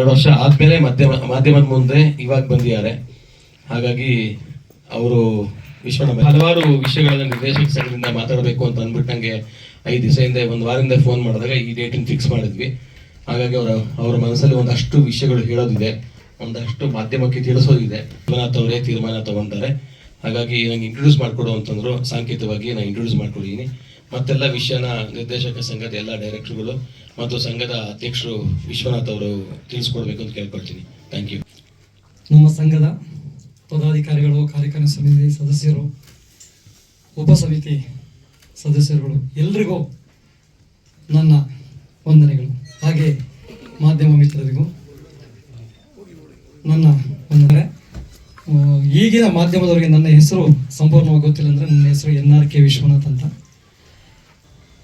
ಎರಡು ವರ್ಷ ಆದ್ಮೇಲೆ ಮಾಧ್ಯಮ, ಮಾಧ್ಯಮದ ಮುಂದೆ ಇವಾಗ ಬಂದಿದ್ದಾರೆ. ಹಾಗಾಗಿ ಅವರು ವಿಶ್ವ ಹಲವಾರು ವಿಷಯಗಳನ್ನ ನಿರ್ದೇಶಕ ಸಂಘದಿಂದ ಮಾತಾಡಬೇಕು ಅಂತ ಅಂದ್ಬಿಟ್ಟು ನಂಗೆ ಐದು ಹಿಂದೆ, ಒಂದು ವಾರದಿಂದ ಫೋನ್ ಮಾಡಿದಾಗ ಈ ಡೇಟಿನ ಫಿಕ್ಸ್ ಮಾಡಿದ್ವಿ. ಹಾಗಾಗಿ ಅವರ ಅವರ ಮನಸ್ಸಲ್ಲಿ ಒಂದಷ್ಟು ವಿಷಯಗಳು ಹೇಳೋದಿದೆ. ಒಂದಷ್ಟು ಮಾಧ್ಯಮಕ್ಕೆ ತಿಳಿಸೋದಿದೆ. ವಿಶ್ವನಾಥ್ ಅವರೇ ತೀರ್ಮಾನ ತಗೊಂತಾರೆ ಹಾಗಾಗಿ ನಂಗೆ ಇಂಟ್ರೊಡ್ಯೂಸ್ ಮಾಡಿಕೊಡು ಅಂತಂದ್ರು, ಸಾಂಕೇತಿಕವಾಗಿ ನಾನು ಇಂಟ್ರೊಡ್ಯೂಸ್ ಮಾಡ್ಕೊಡಿದ್ದೀನಿ ಮತ್ತೆಲ್ಲ ವಿಷಯನ ನಿರ್ದೇಶಕ ಸಂಘದ ಎಲ್ಲ ಡೈರೆಕ್ಟರ್ಗಳು ಮತ್ತು ಸಂಘದ ಅಧ್ಯಕ್ಷರು ವಿಶ್ವನಾಥ್ ಅವರು ತಿಳಿಸ್ಕೊಡ್ಬೇಕು ಅಂತ ಕೇಳ್ಕೊಳ್ತೀನಿ. ಥ್ಯಾಂಕ್ ಯು ನಮ್ಮ ಸಂಘದ ಪದಾಧಿಕಾರಿಗಳು ಕಾರ್ಯಕಾರಿ ಸಮಿತಿ ಸದಸ್ಯರು, ಉಪ ಸಮಿತಿ ಸದಸ್ಯರುಗಳು, ಎಲ್ರಿಗೂ ನನ್ನ ವಂದನೆಗಳು. ಹಾಗೆ ಮಾಧ್ಯಮ ಮಿತ್ರರಿಗೂ ನನ್ನ ವಂದನೆ ಈಗಿನ ಮಾಧ್ಯಮದವರಿಗೆ ನನ್ನ ಹೆಸರು ಸಂಪೂರ್ಣವಾಗಿ ಗೊತ್ತಿಲ್ಲ ಅಂದರೆ ನನ್ನ ಹೆಸರು ಎನ್ ಆರ್ ಕೆ ವಿಶ್ವನಾಥ್ ಅಂತ.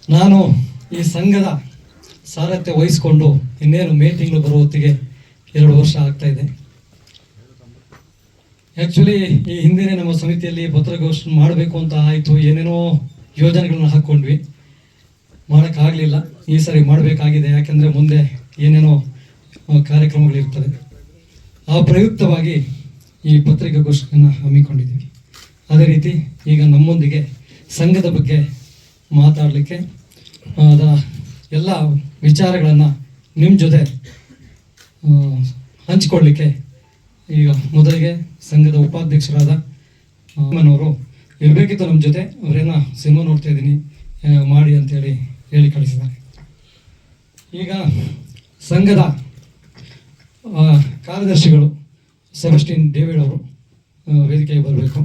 ನಾನು ಈ ಸಂಘದ ಸಾರಥ್ಯ ವಹಿಸಿಕೊಂಡು ಇನ್ನೇನು ಮೇ ತಿಂಗಳು ಬರುವ ಹೊತ್ತಿಗೆ ಎರಡು ವರ್ಷ ಆಗ್ತಾ ಇದೆ. ಆ್ಯಕ್ಚುಲಿ ಈ ಹಿಂದಿನ ನಮ್ಮ ಸಮಿತಿಯಲ್ಲಿ ಪತ್ರಗೋಷ್ಠಿ ಮಾಡಬೇಕು ಅಂತ ಆಯಿತು. ಏನೇನೋ ಯೋಜನೆಗಳನ್ನ ಹಾಕ್ಕೊಂಡ್ವಿ. ಮಾಡೋಕ್ಕಾಗಲಿಲ್ಲ. ಈ ಸರಿ ಮಾಡಬೇಕಾಗಿದೆ. ಯಾಕೆಂದರೆ ಮುಂದೆ ಏನೇನೋ ಕಾರ್ಯಕ್ರಮಗಳಿರ್ತದೆ ಆ ಪ್ರಯುಕ್ತವಾಗಿ ಈ ಪತ್ರಿಕಾಗೋಷ್ಠಿಯನ್ನು ಹಮ್ಮಿಕೊಂಡಿದ್ದೀವಿ. ಅದೇ ರೀತಿ ಈಗ ನಮ್ಮೊಂದಿಗೆ ಸಂಘದ ಬಗ್ಗೆ ಮಾತಾಡಲಿಕ್ಕೆ ಎಲ್ಲ ವಿಚಾರಗಳನ್ನು ನಿಮ್ಮ ಜೊತೆ ಹಂಚಿಕೊಳ್ಳಿಕ್ಕೆ ಈಗ ಮೊದಲಿಗೆ ಸಂಘದ ಉಪಾಧ್ಯಕ್ಷರಾದ ಅಮ್ಮನವರು ಇರಬೇಕಿತ್ತು ನಮ್ಮ ಜೊತೆ. ಅವರೇನ ಸಿನಿಮಾ ನೋಡ್ತಾ ಇದ್ದೀನಿ ಮಾಡಿ ಅಂತೇಳಿ ಹೇಳಿ ಕಳಿಸಿದ್ದಾರೆ. ಈಗ ಸಂಘದ ಕಾರ್ಯದರ್ಶಿಗಳು ಸೆಬಸ್ಟಿನ್ ಡೇವಿಡ್ ಅವರು ವೇದಿಕೆಗೆ ಬರಬೇಕು.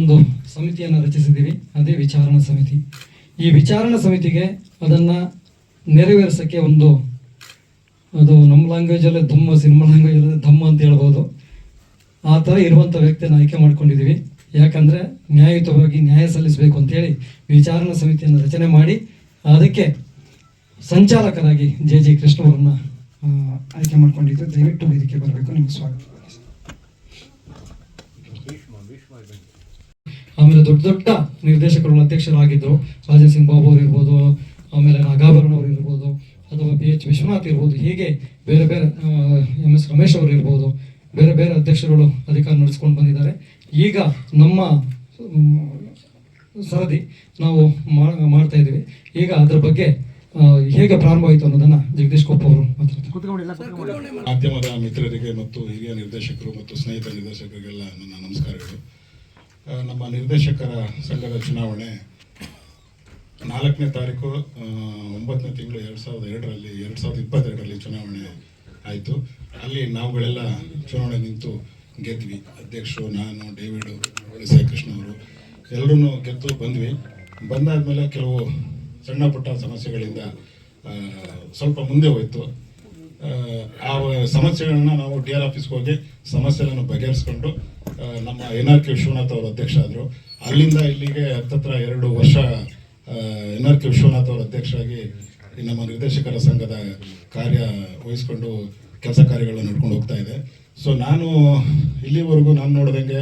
ಒಂದು ಸಮಿತಿಯನ್ನು ರಚಿಸಿದ್ದೀವಿ ಅದೇ ವಿಚಾರಣಾ ಸಮಿತಿ ಈ ವಿಚಾರಣಾ ಸಮಿತಿಗೆ ಅದನ್ನು ನೆರವೇರಿಸೋಕ್ಕೆ ಒಂದು ಅದು ನಮ್ಮ ಲ್ಯಾಂಗ್ವೇಜಲ್ಲಿ ಧಮ್ಮ ಸಿನಿಮಾ ಲ್ಯಾಂಗ್ವೇಜಲ್ಲಿ ಧಮ್ಮ ಅಂತ ಹೇಳ್ಬೋದು ಆ ಥರ ಇರುವಂಥ ವ್ಯಕ್ತಿಯನ್ನು ಆಯ್ಕೆ ಮಾಡ್ಕೊಂಡಿದ್ದೀವಿ ಯಾಕಂದರೆ ನ್ಯಾಯಯುತವಾಗಿ ನ್ಯಾಯ ಸಲ್ಲಿಸಬೇಕು ಅಂತೇಳಿ ವಿಚಾರಣಾ ಸಮಿತಿಯನ್ನು ರಚನೆ ಮಾಡಿ ಅದಕ್ಕೆ ಸಂಚಾಲಕರಾಗಿ ಜೆ ಜಿ ಕೃಷ್ಣ ಅವರನ್ನ ಆಯ್ಕೆ ಮಾಡಿಕೊಂಡಿದ್ದು ದಯವಿಟ್ಟು ವೇದಿಕೆ ಬರಬೇಕು ನಿಮಗೆ ಸ್ವಾಗತ ಆಮೇಲೆ ದೊಡ್ಡ ದೊಡ್ಡ ನಿರ್ದೇಶಕರು ಅಧ್ಯಕ್ಷರಾಗಿದ್ದರು. ರಾಜೇಂದ್ರ ಸಿಂಗ್ ಬಾಬು ಅವರು ಇರ್ಬೋದು ಆಮೇಲೆ ನಾಗಾಭರಣ ಅವರು ಇರ್ಬೋದು ಅಥವಾ ಬಿ ಎಚ್ ವಿಶ್ವನಾಥ್ ಇರ್ಬೋದು ಹೀಗೆ ಬೇರೆ ಬೇರೆ ಎಂ ಎಸ್ ರಮೇಶ್ ಅವರು ಇರ್ಬೋದು ಬೇರೆ ಬೇರೆ ಅಧ್ಯಕ್ಷರುಗಳು ಅಧಿಕಾರ ನಡೆಸ್ಕೊಂಡು ಬಂದಿದ್ದಾರೆ. ಈಗ ನಮ್ಮ ಸರದಿ ನಾವು ಮಾಡ್ತಾ ಇದ್ದೀವಿ. ಈಗ ಅದ್ರ ಬಗ್ಗೆ ಹೇಗೆ ಪ್ರಾರಂಭ ಆಯಿತು ಅನ್ನೋದನ್ನ ಜಗದೀಶ್ ಕೊಪ್ಪ ಅವರು ಮಾಧ್ಯಮದ ಮಿತ್ರರಿಗೆ ಮತ್ತು ಹಿರಿಯ ನಿರ್ದೇಶಕರು ಮತ್ತು ಸ್ನೇಹಿತ ನಿರ್ದೇಶಕರಿಗೆಲ್ಲ ನನ್ನ ನಮಸ್ಕಾರಗಳು. ನಮ್ಮ ನಿರ್ದೇಶಕರ ಸಂಘದ ಚುನಾವಣೆ ನಾಲ್ಕನೇ ತಾರೀಕು ಒಂಬತ್ತನೇ ತಿಂಗಳು ಎರಡು ಸಾವಿರದ ಎರಡರಲ್ಲಿ, ಎರಡು ಸಾವಿರದ ಇಪ್ಪತ್ತೆರಡರಲ್ಲಿ ಚುನಾವಣೆ ಆಯಿತು. ಅಲ್ಲಿ ನಾವುಗಳೆಲ್ಲ ಚುನಾವಣೆ ನಿಂತು ಗೆದ್ವಿ. ಅಧ್ಯಕ್ಷರು ನಾನು, ಡೇವಿಡು ಕೃಷ್ಣ ಅವರು ಎಲ್ಲರೂ ಗೆದ್ದು ಬಂದ್ವಿ. ಬಂದಾದ ಮೇಲೆ ಕೆಲವು ಸಣ್ಣ ಪುಟ್ಟ ಸಮಸ್ಯೆಗಳಿಂದ ಸ್ವಲ್ಪ ಮುಂದೆ ಹೋಯಿತು. ಆ ಸಮಸ್ಯೆಗಳನ್ನ ನಾವು ಡಿ ಆರ್ ಆಫೀಸ್ಗೆ ಹೋಗಿ ಸಮಸ್ಯೆಗಳನ್ನು ಬಗೆಹರಿಸ್ಕೊಂಡು ನಮ್ಮ ಎನ್ ಆರ್ ಕೆ ವಿಶ್ವನಾಥ್ ಅವರು ಅಧ್ಯಕ್ಷ ಆದರು. ಅಲ್ಲಿಂದ ಇಲ್ಲಿಗೆ ಹತ್ತತ್ರ ಎರಡು ವರ್ಷ ಎನ್ ಆರ್ ಕೆ ವಿಶ್ವನಾಥ್ ಅವರು ಅಧ್ಯಕ್ಷರಾಗಿ ನಮ್ಮ ನಿರ್ದೇಶಕರ ಸಂಘದ ಕಾರ್ಯ ವಹಿಸ್ಕೊಂಡು ಕೆಲಸ ಕಾರ್ಯಗಳನ್ನ ನಡ್ಕೊಂಡು ಹೋಗ್ತಾ ಇದೆ. ಸೊ ನಾನು ಇಲ್ಲಿವರೆಗೂ ನಾನು ನೋಡ್ದಂಗೆ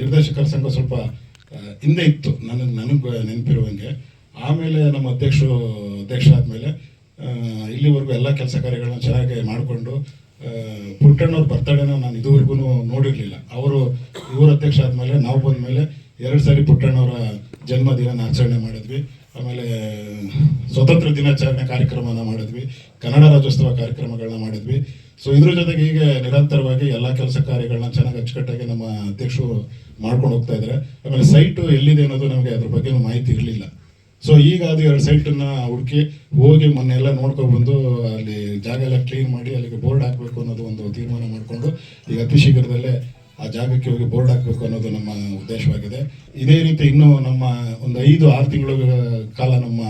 ನಿರ್ದೇಶಕರ ಸಂಘ ಸ್ವಲ್ಪ ಹಿಂದೆ ಇತ್ತು. ನನಗೆ ನನಗೆ ನೆನಪಿರುವಂಗೆ. ಆಮೇಲೆ ನಮ್ಮ ಅಧ್ಯಕ್ಷರು ಅಧ್ಯಕ್ಷ ಆದಮೇಲೆ ಇಲ್ಲಿವರೆಗೂ ಎಲ್ಲ ಕೆಲಸ ಕಾರ್ಯಗಳನ್ನ ಚೆನ್ನಾಗಿ ಮಾಡಿಕೊಂಡು ಪುಟ್ಟಣ್ಣವ್ರ ಬರ್ತಡೇನ ನಾನು ಇದುವರೆಗೂ ನೋಡಿರಲಿಲ್ಲ. ಅವರು ಇವರು ಅಧ್ಯಕ್ಷ ಆದಮೇಲೆ ನಾವು ಬಂದಮೇಲೆ ಎರಡು ಸಾರಿ ಪುಟ್ಟಣ್ಣವರ ಜನ್ಮದಿನ ಆಚರಣೆ ಮಾಡಿದ್ವಿ. ಆಮೇಲೆ, ಸ್ವತಂತ್ರ ದಿನಾಚರಣೆ ಕಾರ್ಯಕ್ರಮನ ಮಾಡಿದ್ವಿ. ಕನ್ನಡ ರಾಜ್ಯೋತ್ಸವ ಕಾರ್ಯಕ್ರಮಗಳನ್ನ ಮಾಡಿದ್ವಿ. ಸೊ ಇದ್ರ ಜೊತೆಗೆ ಈಗ ನಿರಂತರವಾಗಿ ಎಲ್ಲ ಕೆಲಸ ಕಾರ್ಯಗಳನ್ನ ಚೆನ್ನಾಗಿ ಅಚ್ಚುಕಟ್ಟಾಗಿ ನಮ್ಮ ಅಧ್ಯಕ್ಷರು ಮಾಡ್ಕೊಂಡು ಹೋಗ್ತಾ ಇದ್ದಾರೆ ಆಮೇಲೆ ಸೈಟು ಎಲ್ಲಿದೆ ಅನ್ನೋದು ನಮಗೆ ಅದ್ರ ಬಗ್ಗೆ ಮಾಹಿತಿ ಇರಲಿಲ್ಲ. ಸೊ ಈಗ ಅದು ಎರಡು ಸೈಟನ್ನ ಹುಡುಕಿ ಹೋಗಿ ಮೊನ್ನೆ ಎಲ್ಲ ನೋಡ್ಕೊಂಡು ಬಂದು ಅಲ್ಲಿ ಜಾಗ ಎಲ್ಲ ಕ್ಲೀನ್ ಮಾಡಿ ಅಲ್ಲಿಗೆ ಬೋರ್ಡ್ ಹಾಕಬೇಕು ಅನ್ನೋದು ಒಂದು ತೀರ್ಮಾನ ಮಾಡಿಕೊಂಡು ಈಗ ಅತಿ ಶೀಘ್ರದಲ್ಲೇ ಆ ಜಾಗಕ್ಕೆ ಹೋಗಿ ಬೋರ್ಡ್ ಹಾಕಬೇಕು ಅನ್ನೋದು ನಮ್ಮ ಉದ್ದೇಶವಾಗಿದೆ. ಇದೇ ರೀತಿ ಇನ್ನೂ ನಮ್ಮ ಒಂದು ಐದು ಆರು ತಿಂಗಳ ಕಾಲ ನಮ್ಮ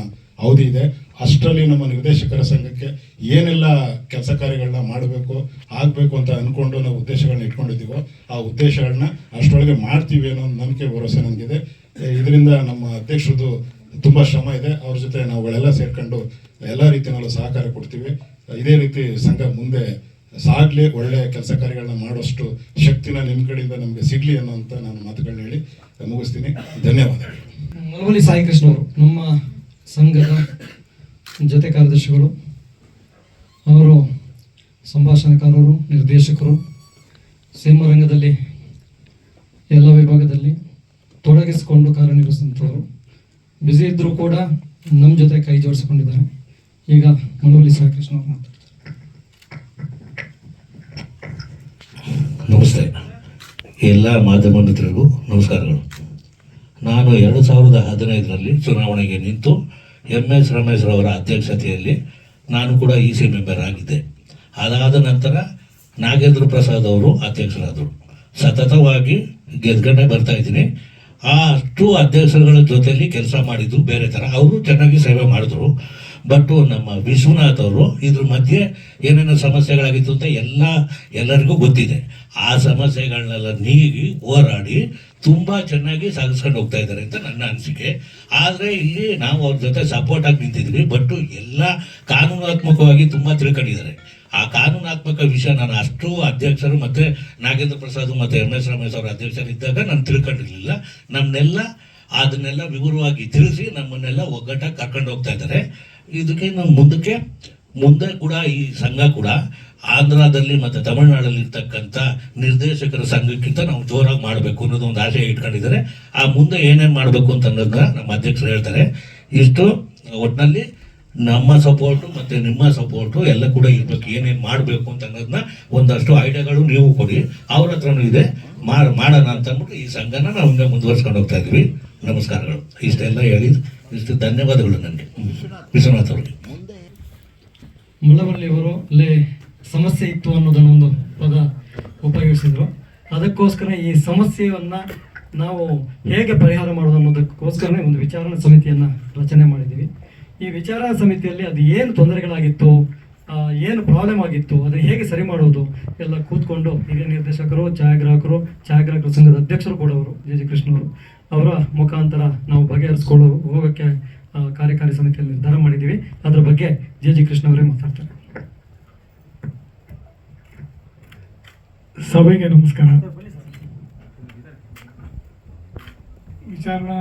ಅವಧಿ ಇದೆ. ಅಷ್ಟರಲ್ಲಿ ನಮ್ಮ ನಿರ್ದೇಶಕರ ಸಂಘಕ್ಕೆ ಏನೆಲ್ಲ ಕೆಲಸ ಕಾರ್ಯಗಳನ್ನ ಮಾಡಬೇಕು, ಆಗಬೇಕು ಅಂತ ಅಂದ್ಕೊಂಡು ನಾವು ಉದ್ದೇಶಗಳನ್ನ ಇಟ್ಕೊಂಡಿದ್ದೀವೋ ಆ ಉದ್ದೇಶಗಳನ್ನ ಅಷ್ಟರೊಳಗೆ ಮಾಡ್ತೀವಿ ಅನ್ನೋ ನಂಬಿಕೆ, ಭರವಸೆ ನನಗಿದೆ ಇದರಿಂದ ನಮ್ಮ ಅಧ್ಯಕ್ಷರದ್ದು ತುಂಬ ಶ್ರಮ ಇದೆ. ಅವ್ರ ಜೊತೆ ನಾವುಗಳೆಲ್ಲ ಸೇರ್ಕೊಂಡು ಎಲ್ಲ ರೀತಿಯಲ್ಲೂ ಸಹಕಾರ ಕೊಡ್ತೀವಿ. ಇದೇ ರೀತಿ ಸಂಘ ಮುಂದೆ ಸಾಗ್ಲಿ ಒಳ್ಳೆಯ ಕೆಲಸ ಕಾರ್ಯಗಳನ್ನ ಮಾಡೋಷ್ಟು ಶಕ್ತಿನ ನಿಮ್ಮ ಕಡೆಯಿಂದ ನಮಗೆ ಸಿಗ್ಲಿ ಅಂತ ನಾನು ಮಾತುಗಳನ್ನ ಹೇಳಿ ಮುಗಿಸ್ತೀನಿ. ಧನ್ಯವಾದಗಳು. ಮಲವಲ್ಲಿ ಸಾಯಿ ಕೃಷ್ಣ ಅವರು ನಮ್ಮ ಸಂಘದ ಜೊತೆ ಕಾರ್ಯದರ್ಶಿಗಳು, ಅವರು ಸಂಭಾಷಣಕಾರರು, ನಿರ್ದೇಶಕರು, ಸಿನಿಮಾ ರಂಗದಲ್ಲಿ, ಎಲ್ಲ ವಿಭಾಗದಲ್ಲಿ ತೊಡಗಿಸಿಕೊಂಡು ಕಾರ್ಯನಿರ್ವಹಿಸಿದಂಥವರು ಬ್ಯುಸಿ ಇದ್ದರೂ ಕೂಡ ನಮ್ಮ ಜೊತೆ ಕೈ ಜೋಡಿಸಿಕೊಂಡಿದ್ದಾರೆ. ಈಗ ಮನವಲ್ಲಿ ಸಾಕೃಷ್ಣ ಅವರು ಮಾತಾಡ್ತಾರೆ. ನಮಸ್ತೆ. ಎಲ್ಲ ಮಾಧ್ಯಮ ಮಿತ್ರರಿಗೂ ನಮಸ್ಕಾರಗಳು. ನಾನು ಎರಡು ಸಾವಿರದ ಹದಿನೈದರಲ್ಲಿ ಚುನಾವಣೆಗೆ ನಿಂತು ಎಂ ಎಸ್ ರಮೇಶ್ರವರ ಅಧ್ಯಕ್ಷತೆಯಲ್ಲಿ ನಾನು ಕೂಡ ಇ ಸಿ ಮೆಂಬರ್ ಆಗಿದ್ದೆ. ಅದಾದ ನಂತರ ನಾಗೇಂದ್ರ ಪ್ರಸಾದ್ ಅವರು ಅಧ್ಯಕ್ಷರಾದರು. ಸತತವಾಗಿ ಗೆದ್ಕೊಂಡೇ ಬರ್ತಾ ಇದ್ದೀನಿ. ಆ ಅಷ್ಟು ಅಧ್ಯಕ್ಷರುಗಳ ಜೊತೆಯಲ್ಲಿ ಕೆಲಸ ಮಾಡಿದ್ದು ಬೇರೆ ಥರ ಅವರು ಚೆನ್ನಾಗಿ ಸೇವೆ ಮಾಡಿದ್ರು. ಬಟ್ ನಮ್ಮ ವಿಶ್ವನಾಥ್ ಅವರು ಇದ್ರ ಮಧ್ಯೆ ಏನೇನೋ ಸಮಸ್ಯೆಗಳಾಗಿತ್ತು ಅಂತ ಎಲ್ಲ ಎಲ್ಲರಿಗೂ ಗೊತ್ತಿದೆ. ಆ ಸಮಸ್ಯೆಗಳನ್ನೆಲ್ಲ ನೀಗಿ ಹೋರಾಡಿ ತುಂಬ ಚೆನ್ನಾಗಿ ಸಾಗಿಸ್ಕೊಂಡು ಹೋಗ್ತಾ ಇದ್ದಾರೆ ಅಂತ ನನ್ನ ಅನಿಸಿಕೆ. ಆದರೆ ಇಲ್ಲಿ ನಾವು ಅವ್ರ ಜೊತೆ ಸಪೋರ್ಟ್ ಆಗಿ ನಿಂತಿದ್ವಿ ಬಟ್ ಎಲ್ಲ ಕಾನೂನಾತ್ಮಕವಾಗಿ ತುಂಬ ತಿಳ್ಕೊಂಡಿದ್ದಾರೆ. ಆ ಕಾನೂನಾತ್ಮಕ ವಿಷಯ ನಾನು ಅಷ್ಟು ಅಧ್ಯಕ್ಷರು ಮತ್ತೆ ನಾಗೇಂದ್ರ ಪ್ರಸಾದ್ ಮತ್ತೆ ಎಂ ಎಸ್ ರಮೇಶ್ ಅವರ ಅಧ್ಯಕ್ಷರಿದ್ದಾಗ ನಾನು ತಿಳ್ಕೊಂಡಿರಲಿಲ್ಲ. ನಮ್ಮನ್ನೆಲ್ಲ ಅದನ್ನೆಲ್ಲ ವಿವರವಾಗಿ ತಿಳಿಸಿ ನಮ್ಮನ್ನೆಲ್ಲ ಒಗ್ಗಟ್ಟಾಗಿ ಕರ್ಕೊಂಡು ಹೋಗ್ತಾ ಇದ್ದಾರೆ. ಇದಕ್ಕೆ ನಾವು ಮುಂದಕ್ಕೆ, ಮುಂದೆ ಕೂಡ ಈ ಸಂಘ ಕೂಡ ಆಂಧ್ರದಲ್ಲಿ ಮತ್ತು ತಮಿಳುನಾಡಲ್ಲಿ ಇರ್ತಕ್ಕಂಥ ನಿರ್ದೇಶಕರ ಸಂಘಕ್ಕಿಂತ ನಾವು ಜೋರಾಗಿ ಮಾಡಬೇಕು ಅನ್ನೋದು ಒಂದು ಆಶಯ ಇಟ್ಕೊಂಡಿದ್ದಾರೆ. ಆ ಮುಂದೆ ಏನೇನು ಮಾಡಬೇಕು ಅಂತ ಅನ್ನೋದನ್ನ ನಮ್ಮ ಅಧ್ಯಕ್ಷರು ಹೇಳ್ತಾರೆ. ಇಷ್ಟು ಒಟ್ಟಿನಲ್ಲಿ ನಮ್ಮ ಸಪೋರ್ಟು ಮತ್ತು ನಿಮ್ಮ ಸಪೋರ್ಟು ಎಲ್ಲ ಕೂಡ ಇರ್ಬೇಕು ಏನೇನು ಮಾಡಬೇಕು ಅಂತ ಅನ್ನೋದನ್ನ ಒಂದಷ್ಟು ಐಡಿಯಾಗಳು ನೀವು ಕೊಡಿ. ಅವ್ರ ಹತ್ರನೂ ಇದೆ. ಮಾಡ್, ಮಾಡೋಣ ಅಂತ ಅಂದ್ಬಿಟ್ಟು ಈ ಸಂಘನ ನಾವು ಹಿಂಗೆ ಮುಂದುವರ್ಸ್ಕೊಂಡು ಹೋಗ್ತಾ ಇದ್ವಿ ನಮಸ್ಕಾರಗಳು. ಇಷ್ಟೆಲ್ಲ ಹೇಳಿ ಇಷ್ಟು ಧನ್ಯವಾದಗಳು ನನಗೆ. ವಿಶ್ವನಾಥ್ ಅವರಿಗೆ. ಮುಳ್ಳವಳ್ಳಿಯವರು ಅಲ್ಲಿ ಸಮಸ್ಯೆ ಇತ್ತು ಅನ್ನೋದನ್ನ ಒಂದು ಪದ ಉಪಯೋಗಿಸಿದ್ರು. ಅದಕ್ಕೋಸ್ಕರ ಈ ಸಮಸ್ಯೆಯನ್ನು ನಾವು ಹೇಗೆ ಪರಿಹಾರ ಮಾಡೋದು ಅನ್ನೋದಕ್ಕೋಸ್ಕರನೇ ಒಂದು ವಿಚಾರಣಾ ಸಮಿತಿಯನ್ನ ರಚನೆ ಮಾಡಿದ್ದೀವಿ. ಈ ವಿಚಾರ ಸಮಿತಿಯಲ್ಲಿ ಅದು ಏನು ತೊಂದರೆಗಳಾಗಿತ್ತು ಏನು ಪ್ರಾಬ್ಲಮ್ ಆಗಿತ್ತು ಅದನ್ನು ಹೇಗೆ ಸರಿ ಮಾಡೋದು ಎಲ್ಲ ಕೂತ್ಕೊಂಡು ಹಿರಿಯ ನಿರ್ದೇಶಕರು ಛಾಯಾಗ್ರಾಹಕರು ಛಾಯಾಗ್ರಾಹಕರ ಸಂಘದ ಅಧ್ಯಕ್ಷರು ಕೂಡ ಅವರು ಜೆ ಜಿ ಕೃಷ್ಣ ಅವರು ಅವರ ಮುಖಾಂತರ ನಾವು ಬಗೆಹರಿಸ್ಕೊಳ್ಳೋ ಹೋಗೋಕ್ಕೆ ಕಾರ್ಯಕಾರಿ ಸಮಿತಿಯಲ್ಲಿ ನಿರ್ಧಾರ ಮಾಡಿದ್ದೀವಿ. ಅದರ ಬಗ್ಗೆ ಜೆ ಜಿ ಕೃಷ್ಣ ಅವರೇ ಮಾತಾಡ್ತಾರೆ. ಸಭೆಗೆ ನಮಸ್ಕಾರ. ವಿಚಾರಣಾ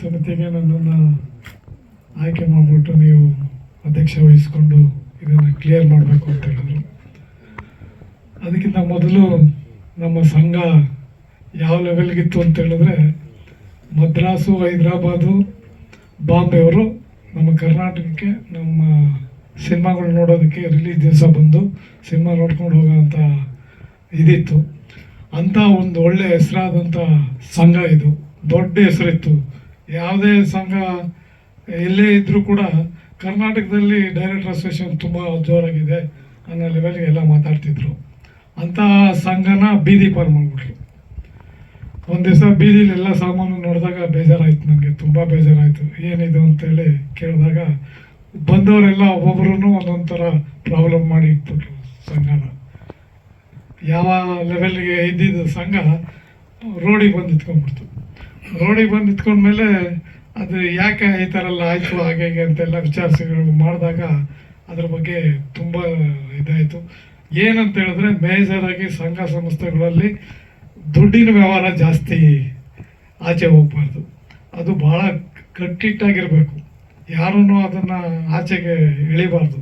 ಸಮಿತಿಗೆ ನನ್ನನ್ನು ಆಯ್ಕೆ ಮಾಡಿಬಿಟ್ಟು ನೀವು ಅಧ್ಯಕ್ಷ ವಹಿಸ್ಕೊಂಡು ಇದನ್ನು ಕ್ಲಿಯರ್ ಮಾಡಬೇಕು ಅಂತ ಹೇಳಿದ್ರು. ಅದಕ್ಕಿಂತ ಮೊದಲು ನಮ್ಮ ಸಂಘ ಯಾವ ಲೆವೆಲ್ಗಿತ್ತು ಅಂತ ಹೇಳಿದ್ರೆ, ಮದ್ರಾಸು, ಹೈದರಾಬಾದು, ಬಾಂಬೆಯವರು ನಮ್ಮ ಕರ್ನಾಟಕಕ್ಕೆ ನಮ್ಮ ಸಿನಿಮಾಗಳು ನೋಡೋದಕ್ಕೆ ರಿಲೀಸ್ ದಿವಸ ಬಂದು ಸಿನಿಮಾ ನೋಡ್ಕೊಂಡು ಹೋಗೋವಂಥ ಇದಿತ್ತು. ಅಂಥ ಒಂದು ಒಳ್ಳೆ ಹೆಸರಾದಂಥ ಸಂಘ ಇದು. ದೊಡ್ಡ ಹೆಸರಿತ್ತು. ಯಾವುದೇ ಸಂಘ ಎಲ್ಲೇ ಇದ್ದರೂ ಕೂಡ ಕರ್ನಾಟಕದಲ್ಲಿ ಡೈರೆಕ್ಟರ್ ಅಸೋಸಿಯೇಷನ್ ತುಂಬ ಜೋರಾಗಿದೆ ಅನ್ನೋ ಲೆವೆಲ್ಗೆ ಎಲ್ಲ ಮಾತಾಡ್ತಿದ್ರು. ಅಂಥ ಸಂಘನ ಬೀದಿ ಪಾರ್ ಮಾಡಿಬಿಟ್ರು. ಒಂದು ದಿವಸ ಬೀದಿಲಿ ಎಲ್ಲ ಸಾಮಾನು ನೋಡಿದಾಗ ಬೇಜಾರಾಯಿತು ನನಗೆ, ತುಂಬ ಬೇಜಾರಾಯಿತು. ಏನಿದು ಅಂತೇಳಿ ಕೇಳಿದಾಗ ಬಂದವರೆಲ್ಲ ಒಬ್ಬೊಬ್ರು ಒಂದೊಂದು ಥರ ಪ್ರಾಬ್ಲಮ್ ಮಾಡಿ ಇಟ್ಬಿಟ್ರು ಸಂಘನ. ಯಾವ ಲೆವೆಲ್ಗೆ ಇದ್ದಿದ್ದು ಸಂಘ ರೋಡಿಗೆ ಬಂದು ಇತ್ಕೊಂಡ್ಬಿಡ್ತು ರೋಡಿಗೆ ಬಂದು ನಿಂತ್ಕೊಂಡ್ಮೇಲೆ ಅದು ಯಾಕೆ ಈ ಥರ ಎಲ್ಲ ಆಯಿತು ಹಾಗೆ ಅಂತೆಲ್ಲ ವಿಚಾರಿಸಿಗಳು ಮಾಡಿದಾಗ ಅದ್ರ ಬಗ್ಗೆ ತುಂಬ ಇದಾಯಿತು. ಏನಂತ ಹೇಳಿದ್ರೆ, ಮೇಜರ್ ಆಗಿ ಸಂಘ ಸಂಸ್ಥೆಗಳಲ್ಲಿ ದುಡ್ಡಿನ ವ್ಯವಹಾರ ಜಾಸ್ತಿ ಆಚೆ ಹೋಗ್ಬಾರ್ದು. ಅದು ಭಾಳ ಕಟ್ಟಿಟ್ಟಾಗಿರಬೇಕು ಯಾರೂ ಅದನ್ನು ಆಚೆಗೆ ಇಳಿಬಾರ್ದು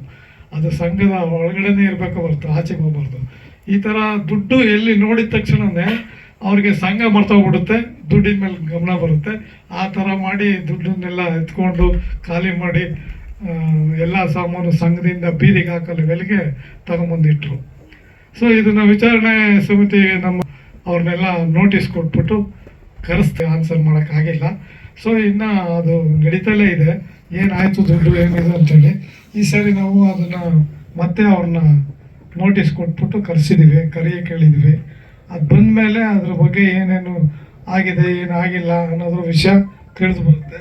ಅದು ಸಂಘದ ಒಳಗಡೆನೇ ಇರಬೇಕು ಹೊರತು ಆಚೆಗೆ ಹೋಗ್ಬಾರ್ದು. ಈ ಥರ ದುಡ್ಡು ಎಲ್ಲಿ ನೋಡಿದ ತಕ್ಷಣನೇ ಅವ್ರಿಗೆ ಸಂಘ ಮರ್ತೋಗ್ಬಿಡುತ್ತೆ, ದುಡ್ಡಿನ ಮೇಲೆ ಗಮನ ಬರುತ್ತೆ. ಆ ಥರ ಮಾಡಿ ದುಡ್ಡನ್ನೆಲ್ಲ ಎತ್ಕೊಂಡು ಖಾಲಿ ಮಾಡಿ ಎಲ್ಲ ಸಾಮಾನು ಸಂಘದಿಂದ ಬೀದಿಗೆ ಹಾಕಲು ಬೆಲೆಗೆ ತಗೊಂಬಂದಿಟ್ರು. ಸೊ ಇದನ್ನು ವಿಚಾರಣೆ ಸಮಿತಿ ನಮ್ಮ ಅವ್ರನ್ನೆಲ್ಲ ನೋಟಿಸ್ ಕೊಟ್ಬಿಟ್ಟು ಕರೆಸ್ತೆ ಆನ್ಸರ್ ಮಾಡೋಕ್ಕಾಗಿಲ್ಲ ಸೊ ಇನ್ನು ಅದು ನಡೀತಲೇ ಇದೆ. ಏನಾಯಿತು ದುಡ್ಡು, ಏನಿದೆ ಅಂತೇಳಿ. ಈ ಸರಿ ನಾವು ಅದನ್ನು ಮತ್ತೆ ಅವ್ರನ್ನ ನೋಟಿಸ್ ಕೊಟ್ಬಿಟ್ಟು ಕರೆಸಿದ್ದೀವಿ ಕರೆಯೇ ಕೇಳಿದ್ದೀವಿ ಅದು ಬಂದ ಮೇಲೆ ಅದ್ರ ಬಗ್ಗೆ ಏನೇನು ಆಗಿದೆ, ಏನಾಗಿಲ್ಲ ಅನ್ನೋದ್ರ ವಿಷಯ ತಿಳಿದು ಬರುತ್ತೆ.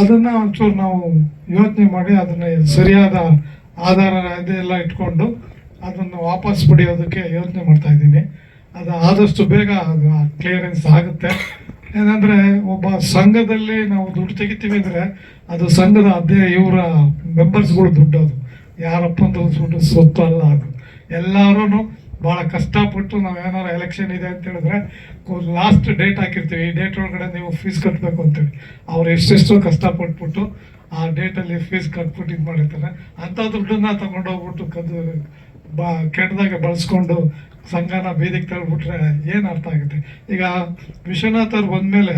ಅದನ್ನು ಒಂಚೂರು ನಾವು ಯೋಚನೆ ಮಾಡಿ ಅದನ್ನು ಸರಿಯಾದ ಆಧಾರ ಇದೆಲ್ಲ ಇಟ್ಕೊಂಡು ಅದನ್ನು ವಾಪಸ್ ಪಡೆಯೋದಕ್ಕೆ ಯೋಚನೆ ಮಾಡ್ತಾ ಇದ್ದೀನಿ. ಅದು ಆದಷ್ಟು ಬೇಗ ಅದು ಕ್ಲಿಯರೆನ್ಸ್ ಆಗುತ್ತೆ. ಏನಂದರೆ ಒಬ್ಬ ಸಂಘದಲ್ಲಿ ನಾವು ದುಡ್ಡು ತೆಗಿತೀವಿ ಅಂದರೆ ಅದು ಸಂಘದ ಅದೇ ಇವರ ಮೆಂಬರ್ಸ್ಗಳು ದುಡ್ಡು ಅದು. ಯಾರಪ್ಪ ಅಂತ ಸ್ವತ್ತು ಅಲ್ಲ ಅದು. ಎಲ್ಲರೂ ಭಾಳ ಕಷ್ಟಪಟ್ಟು ನಾವು ಏನಾರು ಎಲೆಕ್ಷನ್ ಇದೆ ಅಂತ ಹೇಳಿದ್ರೆ ಲಾಸ್ಟ್ ಡೇಟ್ ಹಾಕಿರ್ತೀವಿ. ಈ ಡೇಟ್ ಒಳಗಡೆ ನೀವು ಫೀಸ್ ಕಟ್ಟಬೇಕು ಅಂತೇಳಿ. ಅವ್ರು ಎಷ್ಟೆಷ್ಟೋ ಕಷ್ಟಪಟ್ಬಿಟ್ಟು ಆ ಡೇಟಲ್ಲಿ ಫೀಸ್ ಕಟ್ಬಿಟ್ಟು ಇದು ಮಾಡಿರ್ತಾರೆ. ಅಂಥ ದುಡ್ಡನ್ನ ತಗೊಂಡು ಹೋಗ್ಬಿಟ್ಟು ಕದ್ದು ಬಾ ಕೆಟ್ಟದಾಗ ಬಳಸ್ಕೊಂಡು ಸಂಘನ ಬೀದಿಗೆ ತಳ್ಬಿಟ್ರೆ ಏನು ಅರ್ಥ ಆಗುತ್ತೆ? ಈಗ ವಿಶ್ವನಾಥ್ ಅವ್ರು ಬಂದಮೇಲೆ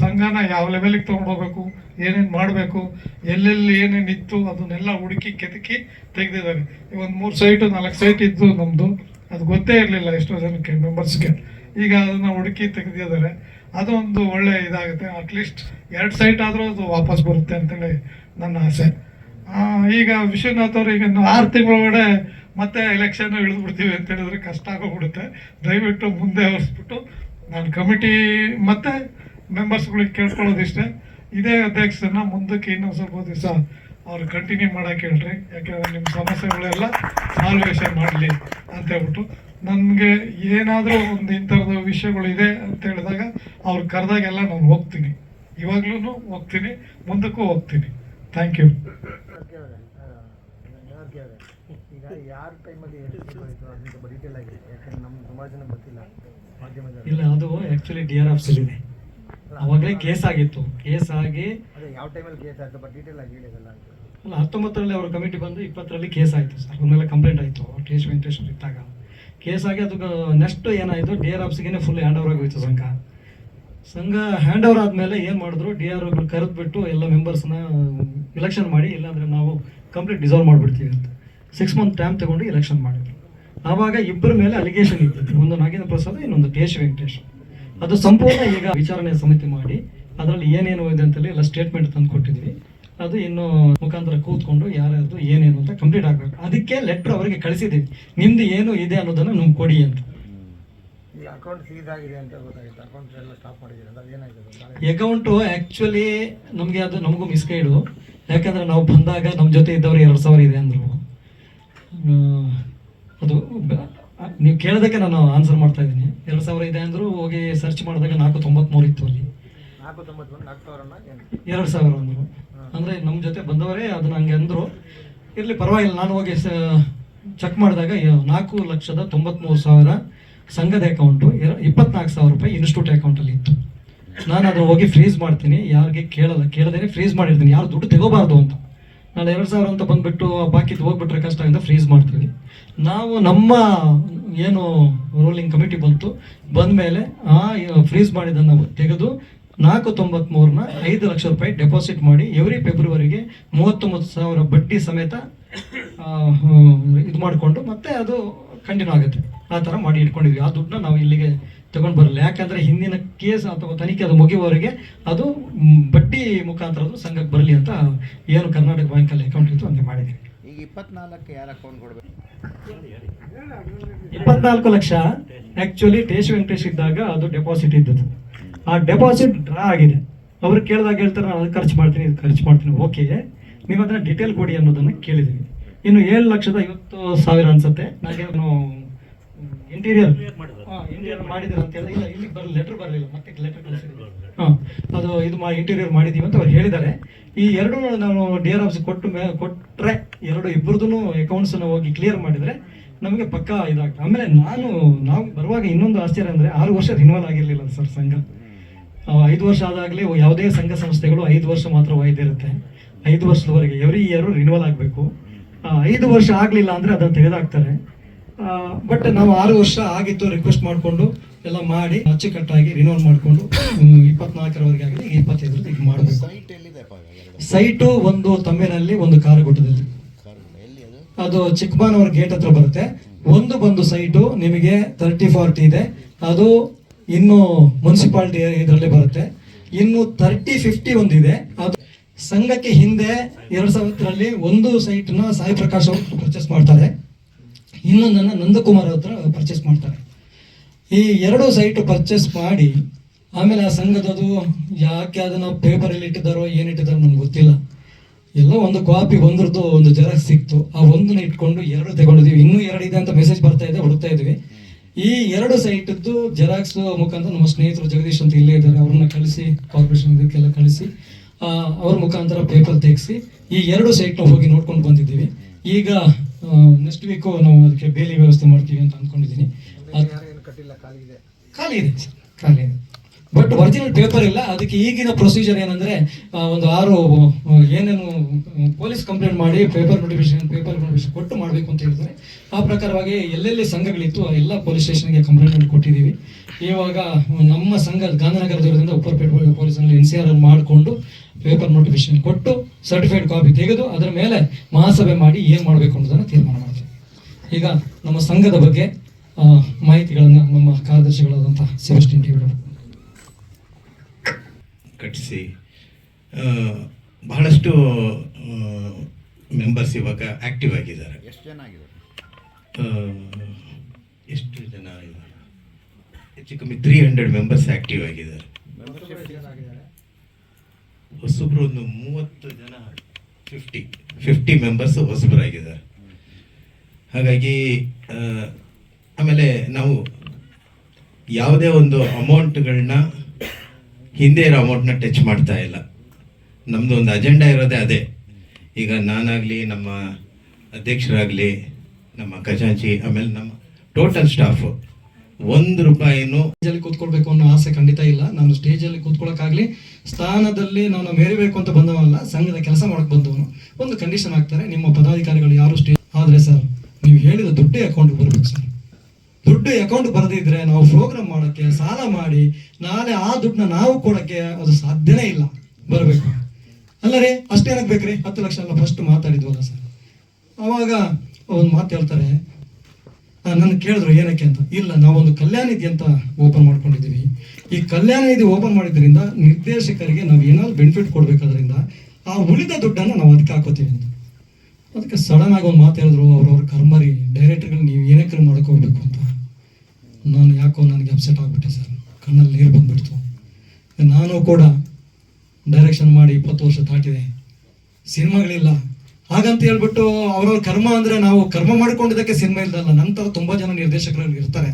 ಸಂಘನ ಯಾವ ಲೆವೆಲಿಗೆ ತೊಗೊಂಡೋಗ್ಬೇಕು? ಏನೇನು ಮಾಡಬೇಕು? ಎಲ್ಲೆಲ್ಲಿ ಏನೇನು ಇತ್ತು? ಅದನ್ನೆಲ್ಲ ಹುಡುಕಿ ಕೆದಕಿ ತೆಗೆದಿದ್ದಾರೆ. ಒಂದು ಮೂರು ಸೈಟು ನಾಲ್ಕು ಸೈಟ್ ಇದ್ದು ನಮ್ಮದು ಅದು ಗೊತ್ತೇ ಇರಲಿಲ್ಲ ಎಷ್ಟೋ ಜನಕ್ಕೆ ಮೆಂಬರ್ಸ್ಗೆ ಈಗ ಅದನ್ನು ಹುಡುಕಿ ತೆಗೆದಿದ್ದಾರೆ. ಅದು ಒಂದು ಒಳ್ಳೆ ಇದಾಗುತ್ತೆ. ಅಟ್ಲೀಸ್ಟ್ ಎರಡು ಸೈಟ್ ಆದರೂ ಅದು ವಾಪಸ್ ಬರುತ್ತೆ ಅಂತೇಳಿ ನನ್ನ ಆಸೆ. ಈಗ ವಿಶ್ವನಾಥ್ ಅವರು ಈಗ ಆರು ತಿಂಗಳೊಳಗಡೆ ಮತ್ತೆ ಎಲೆಕ್ಷನ್ ಇಳಿದು ಬಿಡ್ತೀವಿ ಅಂತ ಹೇಳಿದ್ರೆ ಕಷ್ಟ ಆಗೋಗ್ಬಿಡುತ್ತೆ. ದಯವಿಟ್ಟು ಮುಂದೆ ಹೊರಿಸ್ಬಿಟ್ಟು ನಾನು ಕಮಿಟಿ ಮತ್ತೆ ಮೆಂಬರ್ಸ್ಗಳಿಗೆ ಕೇಳ್ಕೊಳ್ಳೋದಿಷ್ಟೇ. ಇದೇ ಅಧ್ಯಕ್ಷರನ್ನ ಮುಂದಕ್ಕೆ ಇನ್ನೊಂದು ಸ್ವಲ್ಪ ದಿವಸ ಅವ್ರು ಕಂಟಿನ್ಯೂ ಮಾಡಕ್ಕೆ ಹೇಳ್ರಿ. ಯಾಕಂದ್ರೆ ನಿಮ್ಮ ಸಮಸ್ಯೆಗಳೆಲ್ಲ ಸಾಲ್ವೇಷನ್ ಮಾಡಲಿ ಅಂತ ಹೇಳ್ಬಿಟ್ಟು. ನನಗೆ ಏನಾದರೂ ಒಂದು ಇಂಥದ್ದು ವಿಷಯಗಳಿದೆ ಅಂತ ಹೇಳಿದಾಗ ಅವ್ರು ಕರೆದಾಗೆಲ್ಲ ನಾನು ಹೋಗ್ತೀನಿ. ಇವಾಗ್ಲೂ ಹೋಗ್ತೀನಿ ಮುಂದಕ್ಕೂ ಹೋಗ್ತೀನಿ. ಥ್ಯಾಂಕ್ ಯು ಈಗ ಯಾರ ಟೈಮಲ್ಲಿ ಎಷ್ಟು ಅದನ್ನ ಡೀಟೇಲ್ ಆಗಿದೆ. ಯಾಕಂದ್ರೆ ನಮ್ಗೆ ತುಂಬ ಜನ ಗೊತ್ತಿಲ್ಲ ಮಾಧ್ಯಮದಲ್ಲಿ ಇಲ್ಲ ಅದು ಆ್ಯಕ್ಚುಲಿ ಡಿ ಆರ್ ಆಫ್ಸಲ್ಲಿದೆ ಅವಾಗಲೇ ಕೇಸ್ ಆಗಿತ್ತು. ಕೇಸ್ ಆಗಿ ಅದೇ ಯಾವ ಟೈಮಲ್ಲಿ ಕೇಸ್ ಆಯಿತು ಬಟ್ ಡೀಟೇಲ್ ಆಗಿ ಹೇಳಿದಲ್ಲ ಅಂತ ಅಲ್ಲ, ಹತ್ತೊಂಬತ್ತರಲ್ಲಿ ಅವರ ಕಮಿಟಿ ಬಂದು ಇಪ್ಪತ್ತರಲ್ಲಿ ಕೇಸ್ ಆಯಿತು ಸರ್. ಅವ್ರ ಮೇಲೆ ಕಂಪ್ಲೇಂಟ್ ಆಯಿತು. ಟೇಸ್ಟ್ ವೆಂಕಟೇಶ್ವರ್ ಇದ್ದಾಗ. ಕೇಸ್ ಆಗಿ ಅದು ನೆಕ್ಸ್ಟ್ ಏನಾಯಿತು? ಡಿ ಆರ್ ಆಫ್ಸ್ಗೆ ಫುಲ್ ಹ್ಯಾಂಡ್ ಓವರ್ ಆಗೋಯ್ತು ಸಂಘ. ಸಂಘ ಹ್ಯಾಂಡ್ ಓವರ್ ಆದಮೇಲೆ ಏನು ಮಾಡಿದ್ರು? ಡಿ ಆರ್ ಕರೆದ್ಬಿಟ್ಟು ಎಲ್ಲ ಮೆಂಬರ್ಸ್ನ ಇಲೆಕ್ಷನ್ ಮಾಡಿ, ಇಲ್ಲಾಂದರೆ ನಾವು ಕಂಪ್ಲೀಟ್ ಡಿಸಾಲ್ವ್ ಮಾಡಿಬಿಡ್ತೀವಿ ಅಂತ. ಸಿಕ್ಸ್ ಮಂತ್ ಟೈಮ್ ತಗೊಂಡು ಇಲೆಕ್ಷನ್ ಮಾಡಿದ್ರು. ಆವಾಗ ಇಬ್ಬರ ಮೇಲೆ ಅಲಿಗೇಷನ್ ಇತ್ತು ಒಂದು ನಾಗೇಂದ್ರ ಪ್ರಸಾದ್, ಇನ್ನೊಂದು ಟೇಶ್ ವೆಂಕಟೇಶ್. ಅದು ಸಂಪೂರ್ಣ ಈಗ ವಿಚಾರಣೆ ಸಮಿತಿ ಮಾಡಿ, ಅದರಲ್ಲಿ ಏನೇನು ಇದೆ ಅಂತೇಳಿ ಎಲ್ಲ ಸ್ಟೇಟ್ಮೆಂಟ್ ತಂದು ಕೊಟ್ಟಿದ್ವಿ ಅದು ಇನ್ನು ಮುಖಾಂತರ ಕೂತ್ಕೊಂಡು ಯಾರ್ಯಾರು ಏನೇನು ಅಂತ ಕಂಪ್ಲೀಟ್ ಆಗಬೇಕು. ಅದಕ್ಕೆ ಲೆಟ್ರ್ ಅವರಿಗೆ ಕಳಿಸಿದ್ದೀವಿ. ನಿಮ್ದು ಏನು ಇದೆ ಅನ್ನೋದನ್ನು ನಮ್ಗೆ ಕೊಡಿ ಅಂತ. ಈ ಅಕೌಂಟ್ ಸೀಸ್ ಆಗಿದೆ ಅಂತ ಗೊತ್ತಾಗಿತ್ತು ಅಕೌಂಟ್ ಎಲ್ಲ ಸ್ಟಾಪ್ ಮಾಡಿದ್ದೀರಿ? ಅಂತ ಅದೇನಾಗಿದೆ ಅಕೌಂಟು ಆ್ಯಕ್ಚುಲಿ ನಮಗೆ ಅದು ನಮಗೂ ಮಿಸ್ಗೈಡು ಯಾಕಂದರೆ ನಾವು ಬಂದಾಗ ನಮ್ಮ ಜೊತೆ ಇದ್ದವ್ರು ಎರಡು ಸಾವಿರ ಇದೆ ಅಂದರು. ಅದು ನೀವು ಕೇಳೋದಕ್ಕೆ ನಾನು ಆನ್ಸರ್ ಮಾಡ್ತಾ ಇದ್ದೀನಿ. ಎರಡು ಸಾವಿರ ಇದೆ ಅಂದರು ಹೋಗಿ ಸರ್ಚ್ ಮಾಡಿದಾಗ ನಾಲ್ಕು ತೊಂಬತ್ಮೂರು ಇತ್ತು ಅಲ್ಲಿ. ನಾಲ್ಕು ನಾಲ್ಕು ಏನು? ಎರಡು ಸಾವಿರ ಅಂದರು. ಅಂದರೆ ನಮ್ಮ ಜೊತೆ ಬಂದವರೇ ಅದನ್ನ ಹಂಗೆ ಅಂದರು. ಇರಲಿ ಪರವಾಗಿಲ್ಲ, ನಾನು ಹೋಗಿ ಚೆಕ್ ಮಾಡಿದಾಗ ನಾಲ್ಕು ಲಕ್ಷದ ತೊಂಬತ್ಮೂರು ಸಾವಿರ ಸಂಘದ ಅಕೌಂಟು ಇಪ್ಪತ್ನಾಲ್ಕು ಸಾವಿರ ರೂಪಾಯಿ ಇನ್ಸ್ಟಿಟ್ಯೂಟ್ ಅಕೌಂಟಲ್ಲಿ ಇತ್ತು. ನಾನು ಅದನ್ನು ಹೋಗಿ ಫ್ರೀಸ್ ಮಾಡ್ತೀನಿ, ಯಾರಿಗೆ ಕೇಳಲ್ಲ, ಕೇಳದೇನೆ ಫ್ರೀಸ್ ಮಾಡಿರ್ತೀನಿ. ಯಾರು ದುಡ್ಡು ತಗೋಬಾರ್ದು ಅಂತ. ನಾನು ಎರಡು ಸಾವಿರ ಅಂತ ಬಂದ್ಬಿಟ್ಟು ಬಾಕಿದು ಹೋಗ್ಬಿಟ್ರೆ ಕಷ್ಟ ಅಂತ ಫ್ರೀಸ್ ಮಾಡ್ತೀವಿ. ನಾವು ನಮ್ಮ, ಏನು ರೂಲಿಂಗ್ ಕಮಿಟಿ ಬಂತು, ಬಂದಮೇಲೆ ಆ ಫ್ರೀಸ್ ಮಾಡಿದ್ದನ್ನು ತೆಗೆದು ನಾಲ್ಕು ತೊಂಬತ್ಮೂರನ್ನ ಐದು ಲಕ್ಷ ರೂಪಾಯಿ ಡೆಪಾಸಿಟ್ ಮಾಡಿ ಎವ್ರಿ ಫೆಬ್ರವರಿಗೆ ಮೂವತ್ತೊಂಬತ್ತು ಸಾವಿರ ಬಡ್ಡಿ ಸಮೇತ ಇದು ಮಾಡಿಕೊಂಡು ಮತ್ತೆ ಅದು ಕಂಟಿನ್ಯೂ ಆಗುತ್ತೆ. ಆ ಥರ ಮಾಡಿ ಇಟ್ಕೊಂಡಿದ್ವಿ. ಆ ದುಡ್ಡನ್ನ ನಾವು ಇಲ್ಲಿಗೆ ತಗೊಂಡು ಬರಲ್ಲ. ಯಾಕಂದರೆ ಹಿಂದಿನ ಕೇಸ್ ಅಥವಾ ತನಿಖೆ ಅದು ಮುಗಿಯುವವರೆಗೆ ಅದು ಬಡ್ಡಿ ಮುಖಾಂತರ ಅದು ಸಂಘಕ್ಕೆ ಬರಲಿ ಅಂತ ಏನು ಕರ್ನಾಟಕ ಬ್ಯಾಂಕಲ್ಲಿ ಅಕೌಂಟ್ ಇತ್ತು ಹಂಗೆ ಮಾಡಿದ್ದೀವಿ ಈಗ ಇಪ್ಪತ್ನಾಲ್ಕು ಯಾರು ಅಕೌಂಟ್ ಕೊಡಬೇಕು? ಇಪ್ಪತ್ನಾಲ್ಕು ಲಕ್ಷ. ಆಕ್ಚುಲಿ ಟೇಶ್ ವೆಂಕಟೇಶ್ ಇದ್ದಾಗ ಅದು ಡೆಪಾಸಿಟ್ ಇದ್ದದ್ದು. ಆ ಡೆಪಾಸಿಟ್ ಡ್ರಾ ಆಗಿದೆ. ಅವ್ರು ಕೇಳಿದಾಗ ಹೇಳ್ತಾರೆ, ನಾನು ಅದು ಖರ್ಚು ಮಾಡ್ತೀನಿ ಇದು ಖರ್ಚು ಮಾಡ್ತೀನಿ. ಓಕೆ. ನೀವು ಅದನ್ನ ಡೀಟೇಲ್ ಕೊಡಿ ಅನ್ನೋದನ್ನ ಕೇಳಿದ್ದೀನಿ ಇನ್ನು ಏಳು ಲಕ್ಷದ ಐವತ್ತು ಸಾವಿರ ಅನ್ಸುತ್ತೆ. ನನಗೆ ಇಂಟೀರಿಯರ್ ಇಂಟೀರಿಯರ್ ಮಾಡಿದ್ರು ಅಂತ ಹೇಳಿದ್ರೆ ಇಲ್ಲ, ಇಲ್ಲಿಗೆ ಲೆಟರ್ ಬರಲಿಲ್ಲ, ಮತ್ತೆ ಲೆಟರ್ ಹಾಂ, ಅದು, ಇದು ಮಾ ಇಂಟೀರಿಯರ್ ಮಾಡಿದ್ದೀವಿ ಅಂತ ಅವ್ರು ಹೇಳಿದ್ದಾರೆ. ಈ ಎರಡು ನಾವು ಡಿ ಆರ್ ಆಫ್ಸ್ ಕೊಟ್ಟು ಮೇ ಕೊಟ್ಟರೆ ಎರಡು ಇಬ್ಬರದೂ ಅಕೌಂಟ್ಸನ್ನು ಹೋಗಿ ಕ್ಲಿಯರ್ ಮಾಡಿದರೆ ನಮಗೆ ಪಕ್ಕಾ ಇದಾಗ್ತದೆ. ಆಮೇಲೆ ನಾನು, ನಾವು ಬರುವಾಗ ಇನ್ನೊಂದು ಆಶ್ಚರ್ಯ ಅಂದರೆ ಆರು ವರ್ಷ ರಿನ್ಯೂವಲ್ ಆಗಿರಲಿಲ್ಲ ಸರ್ ಸಂಘ. ಐದು ವರ್ಷ ಆದಾಗಲೇ ಯಾವುದೇ ಸಂಘ ಸಂಸ್ಥೆಗಳು ಐದು ವರ್ಷ ಮಾತ್ರ ಇರುತ್ತೆ ಐದು ವರ್ಷದವರೆಗೆ ಎವ್ರಿ ಇಯರ್ ರಿನ್ಯೂವಲ್ ಆಗಬೇಕು. ಐದು ವರ್ಷ ಆಗಲಿಲ್ಲ ಅಂದರೆ ಅದನ್ನು ತೆಗೆದಾಕ್ತಾರೆ. ಬಟ್ ನಾವು ಆರು ವರ್ಷ ಆಗಿತ್ತು ರಿಕ್ವೆಸ್ಟ್ ಮಾಡಿಕೊಂಡು ಎಲ್ಲ ಮಾಡಿ ಅಚ್ಚುಕಟ್ಟಾಗಿ ರಿನ್ಯೂವಲ್ ಮಾಡಿಕೊಂಡು ಇಪ್ಪತ್ನಾಲ್ಕರವರೆಗೆ ಆಗಲಿ ಇಪ್ಪತ್ತೈದರಲ್ಲಿ ಈಗ ಮಾಡಬೇಕು. ಸೈಟ್ ಒಂದು ತಮ್ಮಿನಲ್ಲಿ ಒಂದು ಕಾರಗುಟ್ಟದಲ್ಲಿ ಕಾರ್ ಎಲ್ಲಿ ಅದು ಅದು ಚಿಕ್ಕಬಾನವರ ಗೇಟ್ ಹತ್ರ ಬರುತ್ತೆ. ಒಂದು ಬಂದು ಸೈಟು ನಿಮಗೆ ತರ್ಟಿ ಫಾರ್ಟಿ ಇದೆ. ಅದು ಇನ್ನು ಮುನ್ಸಿಪಾಲ್ಟಿ ಇದರಲ್ಲಿ ಬರುತ್ತೆ. ಇನ್ನು ತರ್ಟಿ ಫಿಫ್ಟಿ ಒಂದಿದೆ. ಅದು ಸಂಘಕ್ಕೆ ಹಿಂದೆ ಎರಡು ಸಾವಿರದಲ್ಲಿ ಒಂದು ಸೈಟ್ನ ಸಾಯಿ ಪ್ರಕಾಶ್ ಅವರು ಪರ್ಚೇಸ್ ಮಾಡ್ತಾರೆ. ಇನ್ನೊಂದನ್ನ ನಂದಕುಮಾರ್ ಹತ್ರ ಪರ್ಚೇಸ್ ಮಾಡ್ತಾರೆ. ಈ ಎರಡು ಸೈಟ್ ಪರ್ಚೇಸ್ ಮಾಡಿ ಆಮೇಲೆ ಆ ಸಂಘದದು ಯಾಕೆ ಅದನ್ನು ಪೇಪರಲ್ಲಿ ಇಟ್ಟಿದ್ದಾರೋ ಏನಿಟ್ಟಿದ್ದಾರೋ ನಮ್ಗೆ ಗೊತ್ತಿಲ್ಲ. ಎಲ್ಲ ಒಂದು ಕಾಪಿ ಒಂದ್ರದ್ದು ಒಂದು ಜೆರಾಕ್ಸ್ ಸಿಕ್ತು. ಆ ಒಂದನ್ನ ಇಟ್ಕೊಂಡು ಎರಡು ತಗೊಂಡಿದ್ವಿ. ಇನ್ನೂ ಎರಡು ಇದೆ ಅಂತ ಮೆಸೇಜ್ ಬರ್ತಾ ಇದೆ, ಹುಡುಕ್ತಾ ಇದ್ವಿ. ಈ ಎರಡು ಸೈಟದ್ದು ಜೆರಾಕ್ಸ್ ಮುಖಾಂತರ ನಮ್ಮ ಸ್ನೇಹಿತರು ಜಗದೀಶ್ ಅಂತ ಇಲ್ಲೇ ಇದ್ದಾರೆ ಅವ್ರನ್ನ ಕಳಿಸಿ ಕಾರ್ಪೊರೇಷನ್ ಇದಕ್ಕೆಲ್ಲ ಕಳಿಸಿ ಅವ್ರ ಮುಖಾಂತರ ಪೇಪರ್ ತೆಗೆಸಿ ಈ ಎರಡು ಸೈಟ್ನ ಹೋಗಿ ನೋಡ್ಕೊಂಡು ಬಂದಿದ್ದೀವಿ. ಈಗ ನೆಕ್ಸ್ಟ್ ವೀಕು ನಾವು ಅದಕ್ಕೆ ಬೇಲಿ ವ್ಯವಸ್ಥೆ ಮಾಡ್ತೀವಿ ಅಂತ ಅಂದ್ಕೊಂಡಿದ್ದೀನಿ ಖಾಲಿ ಇದೆ. ಖಾಲಿ ಇದೆ ಸರ್ ಖಾಲಿ ಇದೆ. ಬಟ್ ಒರಿಜಿನಲ್ ಪೇಪರ್ ಇಲ್ಲ. ಅದಕ್ಕೆ ಈಗಿನ ಪ್ರೊಸೀಜರ್ ಏನಂದ್ರೆ ಒಂದು ಆರು ಏನೇನು ಪೊಲೀಸ್ ಕಂಪ್ಲೇಂಟ್ ಮಾಡಿ ಪೇಪರ್ ನೋಟಿಫಿಕೇಶನ್ ಪೇಪರ್ ನೋಟಿಫಿಕೇಶನ್ ಕೊಟ್ಟು ಮಾಡಬೇಕು ಅಂತ ಹೇಳ್ತಾರೆ ಆ ಪ್ರಕಾರವಾಗಿ ಎಲ್ಲೆಲ್ಲಿ ಸಂಘಗಳಿತ್ತು, ಎಲ್ಲ ಪೊಲೀಸ್ ಸ್ಟೇಷನ್ಗೆ ಕಂಪ್ಲೇಂಟ್ ಕೊಟ್ಟಿದ್ದೀವಿ. ಇವಾಗ, ನಮ್ಮ ಸಂಘ ಗಾಂಧಿನಗರದವರಿಂದ ಉಪ್ಪರಪೇಟೆ ಪೊಲೀಸಲ್ಲಿ ಎನ್ ಸಿ ಆರ್ ಮಾಡಿಕೊಂಡು ಪೇಪರ್ ನೋಟಿಫಿಕೇಶನ್ ಕೊಟ್ಟು ಸರ್ಟಿಫೈಡ್ ಕಾಪಿ ತೆಗೆದು ಅದರ ಮೇಲೆ ಮಹಾಸಭೆ ಮಾಡಿ ಏನು ಮಾಡಬೇಕು ಅನ್ನೋದನ್ನು ತೀರ್ಮಾನ ಮಾಡ್ತೀವಿ. ಈಗ ನಮ್ಮ ಸಂಘದ ಬಗ್ಗೆ ಮಾಹಿತಿಗಳನ್ನು ನಮ್ಮ ಕಾರ್ಯದರ್ಶಿಗಳಾದಂಥ ಸೆಬಸ್ಟಿನ್ ಟಿ ಕಟ್ಟಿಸಿ. ಬಹಳಷ್ಟು ಮೆಂಬರ್ಸ್ ಇವಾಗ ಆ್ಯಕ್ಟಿವ್ ಆಗಿದ್ದಾರೆ. ಎಷ್ಟು ಜನ ಆಗಿದ್ದಾರೆ? ಎಷ್ಟು ಜನ ಇದ್ದಾರೆ ಹೆಚ್ಚು ಕಮ್ಮಿ ತ್ರೀ ಹಂಡ್ರೆಡ್ ಮೆಂಬರ್ಸ್ ಆಕ್ಟಿವ್ ಆಗಿದ್ದಾರೆ. ಹೊಸಬ್ರು ಒಂದು ಮೂವತ್ತು ಜನ ಫಿಫ್ಟಿ ಫಿಫ್ಟಿ ಮೆಂಬರ್ಸ್ ಹೊಸಬರಾಗಿದ್ದಾರೆ. ಹಾಗಾಗಿ ಆಮೇಲೆ ನಾವು ಯಾವುದೇ ಒಂದು ಅಮೌಂಟ್ಗಳನ್ನ ಹಿಂದೆ ಇರೋ ಅಮೌಂಟ್ನ ಟಚ್ ಮಾಡ್ತಾ ಇಲ್ಲ. ನಮ್ಮದು ಒಂದು ಅಜೆಂಡಾ ಇರೋದೇ ಅದೇ. ಈಗ ನಾನಾಗಲಿ, ನಮ್ಮ ಅಧ್ಯಕ್ಷರಾಗಲಿ, ನಮ್ಮ ಖಜಾಂಚಿ, ಆಮೇಲೆ ನಮ್ಮ ಟೋಟಲ್ ಸ್ಟಾಫು ಒಂದು ರೂಪಾಯಿನೂ ಸ್ಟೇಜಲ್ಲಿ ಕೂತ್ಕೊಳ್ಬೇಕು ಅನ್ನೋ ಆಸೆ ಖಂಡಿತ ಇಲ್ಲ. ನಾನು ಸ್ಟೇಜಲ್ಲಿ ಕೂತ್ಕೊಳ್ಳೋಕ್ಕಾಗಲಿ ಸ್ಥಾನದಲ್ಲಿ ನಾನು ಮೇರಿಬೇಕು ಅಂತ ಬಂದವಲ್ಲ ಸಂಘದ ಕೆಲಸ ಮಾಡಕ್ ಬಂದವನು, ಒಂದು ಕಂಡೀಷನ್ ಹಾಕ್ತಾರೆ ನಿಮ್ಮ ಪದಾಧಿಕಾರಿಗಳು ಯಾರು ಸ್ಟೇಜ್ ಆದರೆ ಸರ್, ನೀವು ಹೇಳಿದ ದುಡ್ಡೇ ಅಕೌಂಟ್ಗೆ ಬರಬೇಕು ಸರ್. ದುಡ್ಡು ಅಕೌಂಟ್ ಬರದಿದ್ರೆ ನಾವು ಪ್ರೋಗ್ರಾಮ್ ಮಾಡೋಕ್ಕೆ, ಸಾಲ ಮಾಡಿ, ನಾಳೆ ಆ ದುಡ್ಡನ್ನ ನಾವು ಕೊಡೋಕ್ಕೆ ಅದು ಸಾಧ್ಯನೇ ಇಲ್ಲ. ಬರಬೇಕು. ಅಲ್ಲ ರೀ ಅಷ್ಟೇನಕ್ಕೆ ಬೇಕ್ರಿ ಹತ್ತು ಲಕ್ಷ ಎಲ್ಲ ಫಸ್ಟ್ ಮಾತಾಡಿದ್ವಲ್ಲ ಸರ್. ಅವಾಗ ಒಂದು ಮಾತು ಹೇಳ್ತಾರೆ ನನ್ನ ಕೇಳಿದ್ರು ಏನಕ್ಕೆ ಅಂತ. ಇಲ್ಲ, ನಾವೊಂದು ಕಲ್ಯಾಣ ನಿಧಿ ಅಂತ ಓಪನ್ ಮಾಡ್ಕೊಂಡಿದ್ದೀವಿ. ಈ ಕಲ್ಯಾಣ ನಿಧಿ ಓಪನ್ ಮಾಡಿದ್ರಿಂದ ನಿರ್ದೇಶಕರಿಗೆ ನಾವು ಏನಾದ್ರು ಬೆನಿಫಿಟ್ ಕೊಡ್ಬೇಕಾದ್ರಿಂದ ಆ ಉಳಿದ ದುಡ್ಡನ್ನು ನಾವು ಅದಕ್ಕೆ ಹಾಕೋತೀವಿ ಅಂತ. ಅದಕ್ಕೆ ಸಡನ್ ಆಗಿ ಒಂದು ಮಾತು ಹೇಳಿದ್ರು ಅವ್ರವ್ರ ಕರ್ಮರಿ ಡೈರೆಕ್ಟರ್ಗಳು ನೀವು ಏನಕ್ಕೆ ಕರ್ಮ ಹೋಗ್ಬೇಕು ಅಂತ. ನಾನು ಯಾಕೋ ನನಗೆ ಅಪ್ಸೆಟ್ ಆಗಿಬಿಟ್ಟೆ ಸರ್ ಕಣ್ಣಲ್ಲಿ ನೀರು ಬಂದುಬಿಡ್ತು. ನಾನು ಕೂಡ ಡೈರೆಕ್ಷನ್ ಮಾಡಿ ಇಪ್ಪತ್ತು ವರ್ಷ ದಾಟಿದೆ. ಸಿನಿಮಾಗಳಿಲ್ಲ. ಹಾಗಂತ ಹೇಳ್ಬಿಟ್ಟು ಅವರವ್ರ ಕರ್ಮ ಅಂದರೆ ನಾವು ಕರ್ಮ ಮಾಡಿಕೊಂಡಿದ್ದಕ್ಕೆ ಸಿನಿಮಾ ಇಲ್ಲದಲ್ಲ ನಂತರ ತುಂಬ ಜನ ನಿರ್ದೇಶಕರು ಇರ್ತಾರೆ.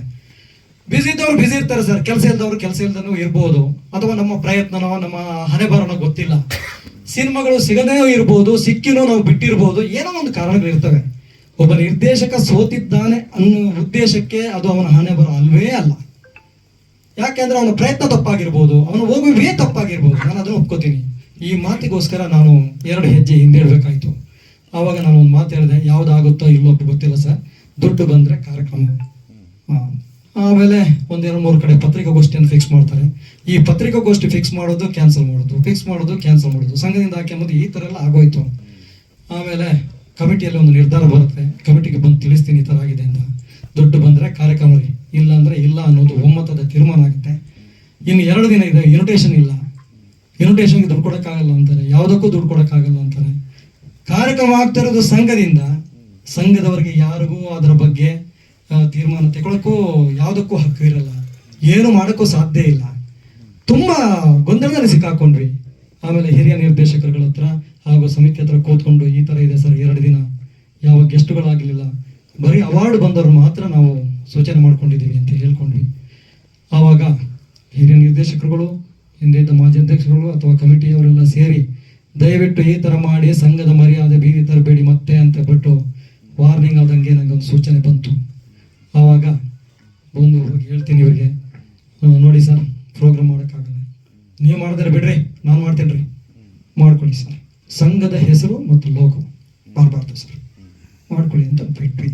ಬಿಸಿ ಇದ್ದವ್ರು ಬಿಸಿ ಇರ್ತಾರೆ ಸರ್ ಕೆಲಸ ಇಲ್ದವ್ರು ಕೆಲಸ ಇಲ್ದನೂ ಇರ್ಬೋದು. ಅಥವಾ ನಮ್ಮ ಪ್ರಯತ್ನನೋ, ನಮ್ಮ ಹಣೆ ಗೊತ್ತಿಲ್ಲ. ಸಿನಿಮಾಗಳು ಸಿಗದೇ ಇರ್ಬೋದು, ಸಿಕ್ಕಿನೋ ನಾವು ಬಿಟ್ಟಿರ್ಬೋದು. ಏನೋ ಒಂದು ಕಾರಣಗಳು ಇರ್ತವೆ ಒಬ್ಬ ನಿರ್ದೇಶಕ ಸೋತಿದ್ದಾನೆ ಅನ್ನೋ ಉದ್ದೇಶಕ್ಕೆ ಅದು ಅವನ ಹಣೆ ಬರ ಅಲ್ವೇ ಅಲ್ಲ ಯಾಕೆಂದ್ರೆ ಅವನ ಪ್ರಯತ್ನ ತಪ್ಪಾಗಿರ್ಬೋದು, ಅವನು ಹೋಗುವ ತಪ್ಪಾಗಿರ್ಬೋದು ನಾನು ಅದನ್ನು ಒಪ್ಕೋತೀನಿ. ಈ ಮಾತಿಗೋಸ್ಕರ ನಾನು ಎರಡು ಹೆಜ್ಜೆ ಹಿಂದೇಳ್ಬೇಕಾಯ್ತು ಆವಾಗ ನಾನು ಒಂದು ಮಾತು ಹೇಳಿದೆ, ಯಾವ್ದಾಗುತ್ತೋ ಇಲ್ಲೋ ಗೊತ್ತಿಲ್ಲ ಸರ್. ದುಡ್ಡು ಬಂದ್ರೆ ಕಾರ್ಯಕ್ರಮ. ಹಾಂ. ಆಮೇಲೆ ಒಂದೆರಡು ಮೂರು ಕಡೆ ಪತ್ರಿಕಾಗೋಷ್ಠಿಯನ್ನು ಫಿಕ್ಸ್ ಮಾಡ್ತಾರೆ. ಈ ಪತ್ರಿಕಾಗೋಷ್ಠಿ ಫಿಕ್ಸ್ ಮಾಡೋದು ಕ್ಯಾನ್ಸಲ್ ಮಾಡೋದು ಫಿಕ್ಸ್ ಮಾಡೋದು ಕ್ಯಾನ್ಸಲ್ ಮಾಡೋದು. ಸಂಘದಿಂದ ಹಾಕ್ಯಂಬುದು ಈ ಥರ ಎಲ್ಲ ಆಗೋಯ್ತು. ಆಮೇಲೆ ಕಮಿಟಿಯಲ್ಲಿ ಒಂದು ನಿರ್ಧಾರ ಬರುತ್ತೆ. ಕಮಿಟಿಗೆ ಬಂದು ತಿಳಿಸ್ತೀನಿ ಈ ಥರ ಆಗಿದೆ ಅಂತ. ದುಡ್ಡು ಬಂದರೆ ಕಾರ್ಯಕ್ರಮ ರೀ ಇಲ್ಲ ಅಂದರೆ ಇಲ್ಲ ಅನ್ನೋದು ಒಮ್ಮತದ ತೀರ್ಮಾನ ಆಗುತ್ತೆ. ಇನ್ನು ಎರಡು ದಿನ ಇದೆ ಇನ್ವಿಟೇಷನ್ ಇಲ್ಲ. ಇನ್ವಿಟೇಷನ್ಗೆ ದುಡ್ಡು ಕೊಡೋಕ್ಕಾಗಲ್ಲ ಅಂತಾರೆ. ಯಾವುದಕ್ಕೂ ದುಡ್ಡು ಕೊಡೋಕ್ಕಾಗಲ್ಲ ಅಂತಾರೆ. ಕಾರ್ಯಕ್ರಮ ಆಗ್ತಾ ಇರೋದು ಸಂಘದಿಂದ. ಸಂಘದವರಿಗೆ ಯಾರಿಗೂ ಅದರ ಬಗ್ಗೆ ತೀರ್ಮಾನ ತಗೊಳಕ್ಕೂ ಯಾವುದಕ್ಕೂ ಹಕ್ಕು ಇರಲ್ಲ. ಏನು ಮಾಡೋಕ್ಕೂ ಸಾಧ್ಯ ಇಲ್ಲ. ತುಂಬ ಗೊಂದಲದಲ್ಲಿ ಸಿಕ್ಕಾಕೊಂಡ್ವಿ. ಆಮೇಲೆ ಹಿರಿಯ ನಿರ್ದೇಶಕರುಗಳ ಹತ್ರ ಹಾಗೂ ಸಮಿತಿ ಹತ್ರ ಕೂತ್ಕೊಂಡು ಈ ಥರ ಇದೆ ಸರ್, ಎರಡು ದಿನ. ಯಾವ ಗೆಸ್ಟ್ಗಳಾಗಲಿಲ್ಲ. ಬರೀ ಅವಾರ್ಡ್ ಬಂದವರು ಮಾತ್ರ ನಾವು ಸೂಚನೆ ಮಾಡ್ಕೊಂಡಿದ್ದೀವಿ ಅಂತ ಹೇಳ್ಕೊಂಡ್ವಿ. ಆವಾಗ ಹಿರಿಯ ನಿರ್ದೇಶಕರುಗಳು, ಹಿಂದೆ ಇದ್ದ ಮಾಜಿ ಅಧ್ಯಕ್ಷರುಗಳು ಅಥವಾ ಕಮಿಟಿಯವರೆಲ್ಲ ಸೇರಿ ದಯವಿಟ್ಟು ಈ ಥರ ಮಾಡಿ ಸಂಘದ ಮರ್ಯಾದೆ ಬೀದಿ ತರಬೇಡಿ ಮತ್ತೆ ಅಂತ ಬಿಟ್ಟು ವಾರ್ನಿಂಗ್ ಆದಂಗೆ ನನಗೊಂದು ಸೂಚನೆ ಬಂತು. ಆವಾಗ ಬಂದು ಹೋಗಿ ಹೇಳ್ತೀನಿ ಇವರಿಗೆ. ನೋಡಿ ಸರ್ ಪ್ರೋಗ್ರಾಮ್ ಮಾಡೋಕ್ಕಾಗಲ್ಲ. ನೀವು ಮಾಡಿದ್ರೆ ಬಿಡ್ರಿ, ನಾನು ಮಾಡ್ತೇನೆ ರೀ ಮಾಡ್ಕೊಳ್ಳಿ ಸರ್. ಸಂಘದ ಹೆಸರು ಮತ್ತು ಲೋಗೋ. ಬರಬಾರ್ದು ಸರ್. ಮಾಡ್ಕೊಳ್ಳಿ ಅಂತ ಬಿಟ್ವಿ.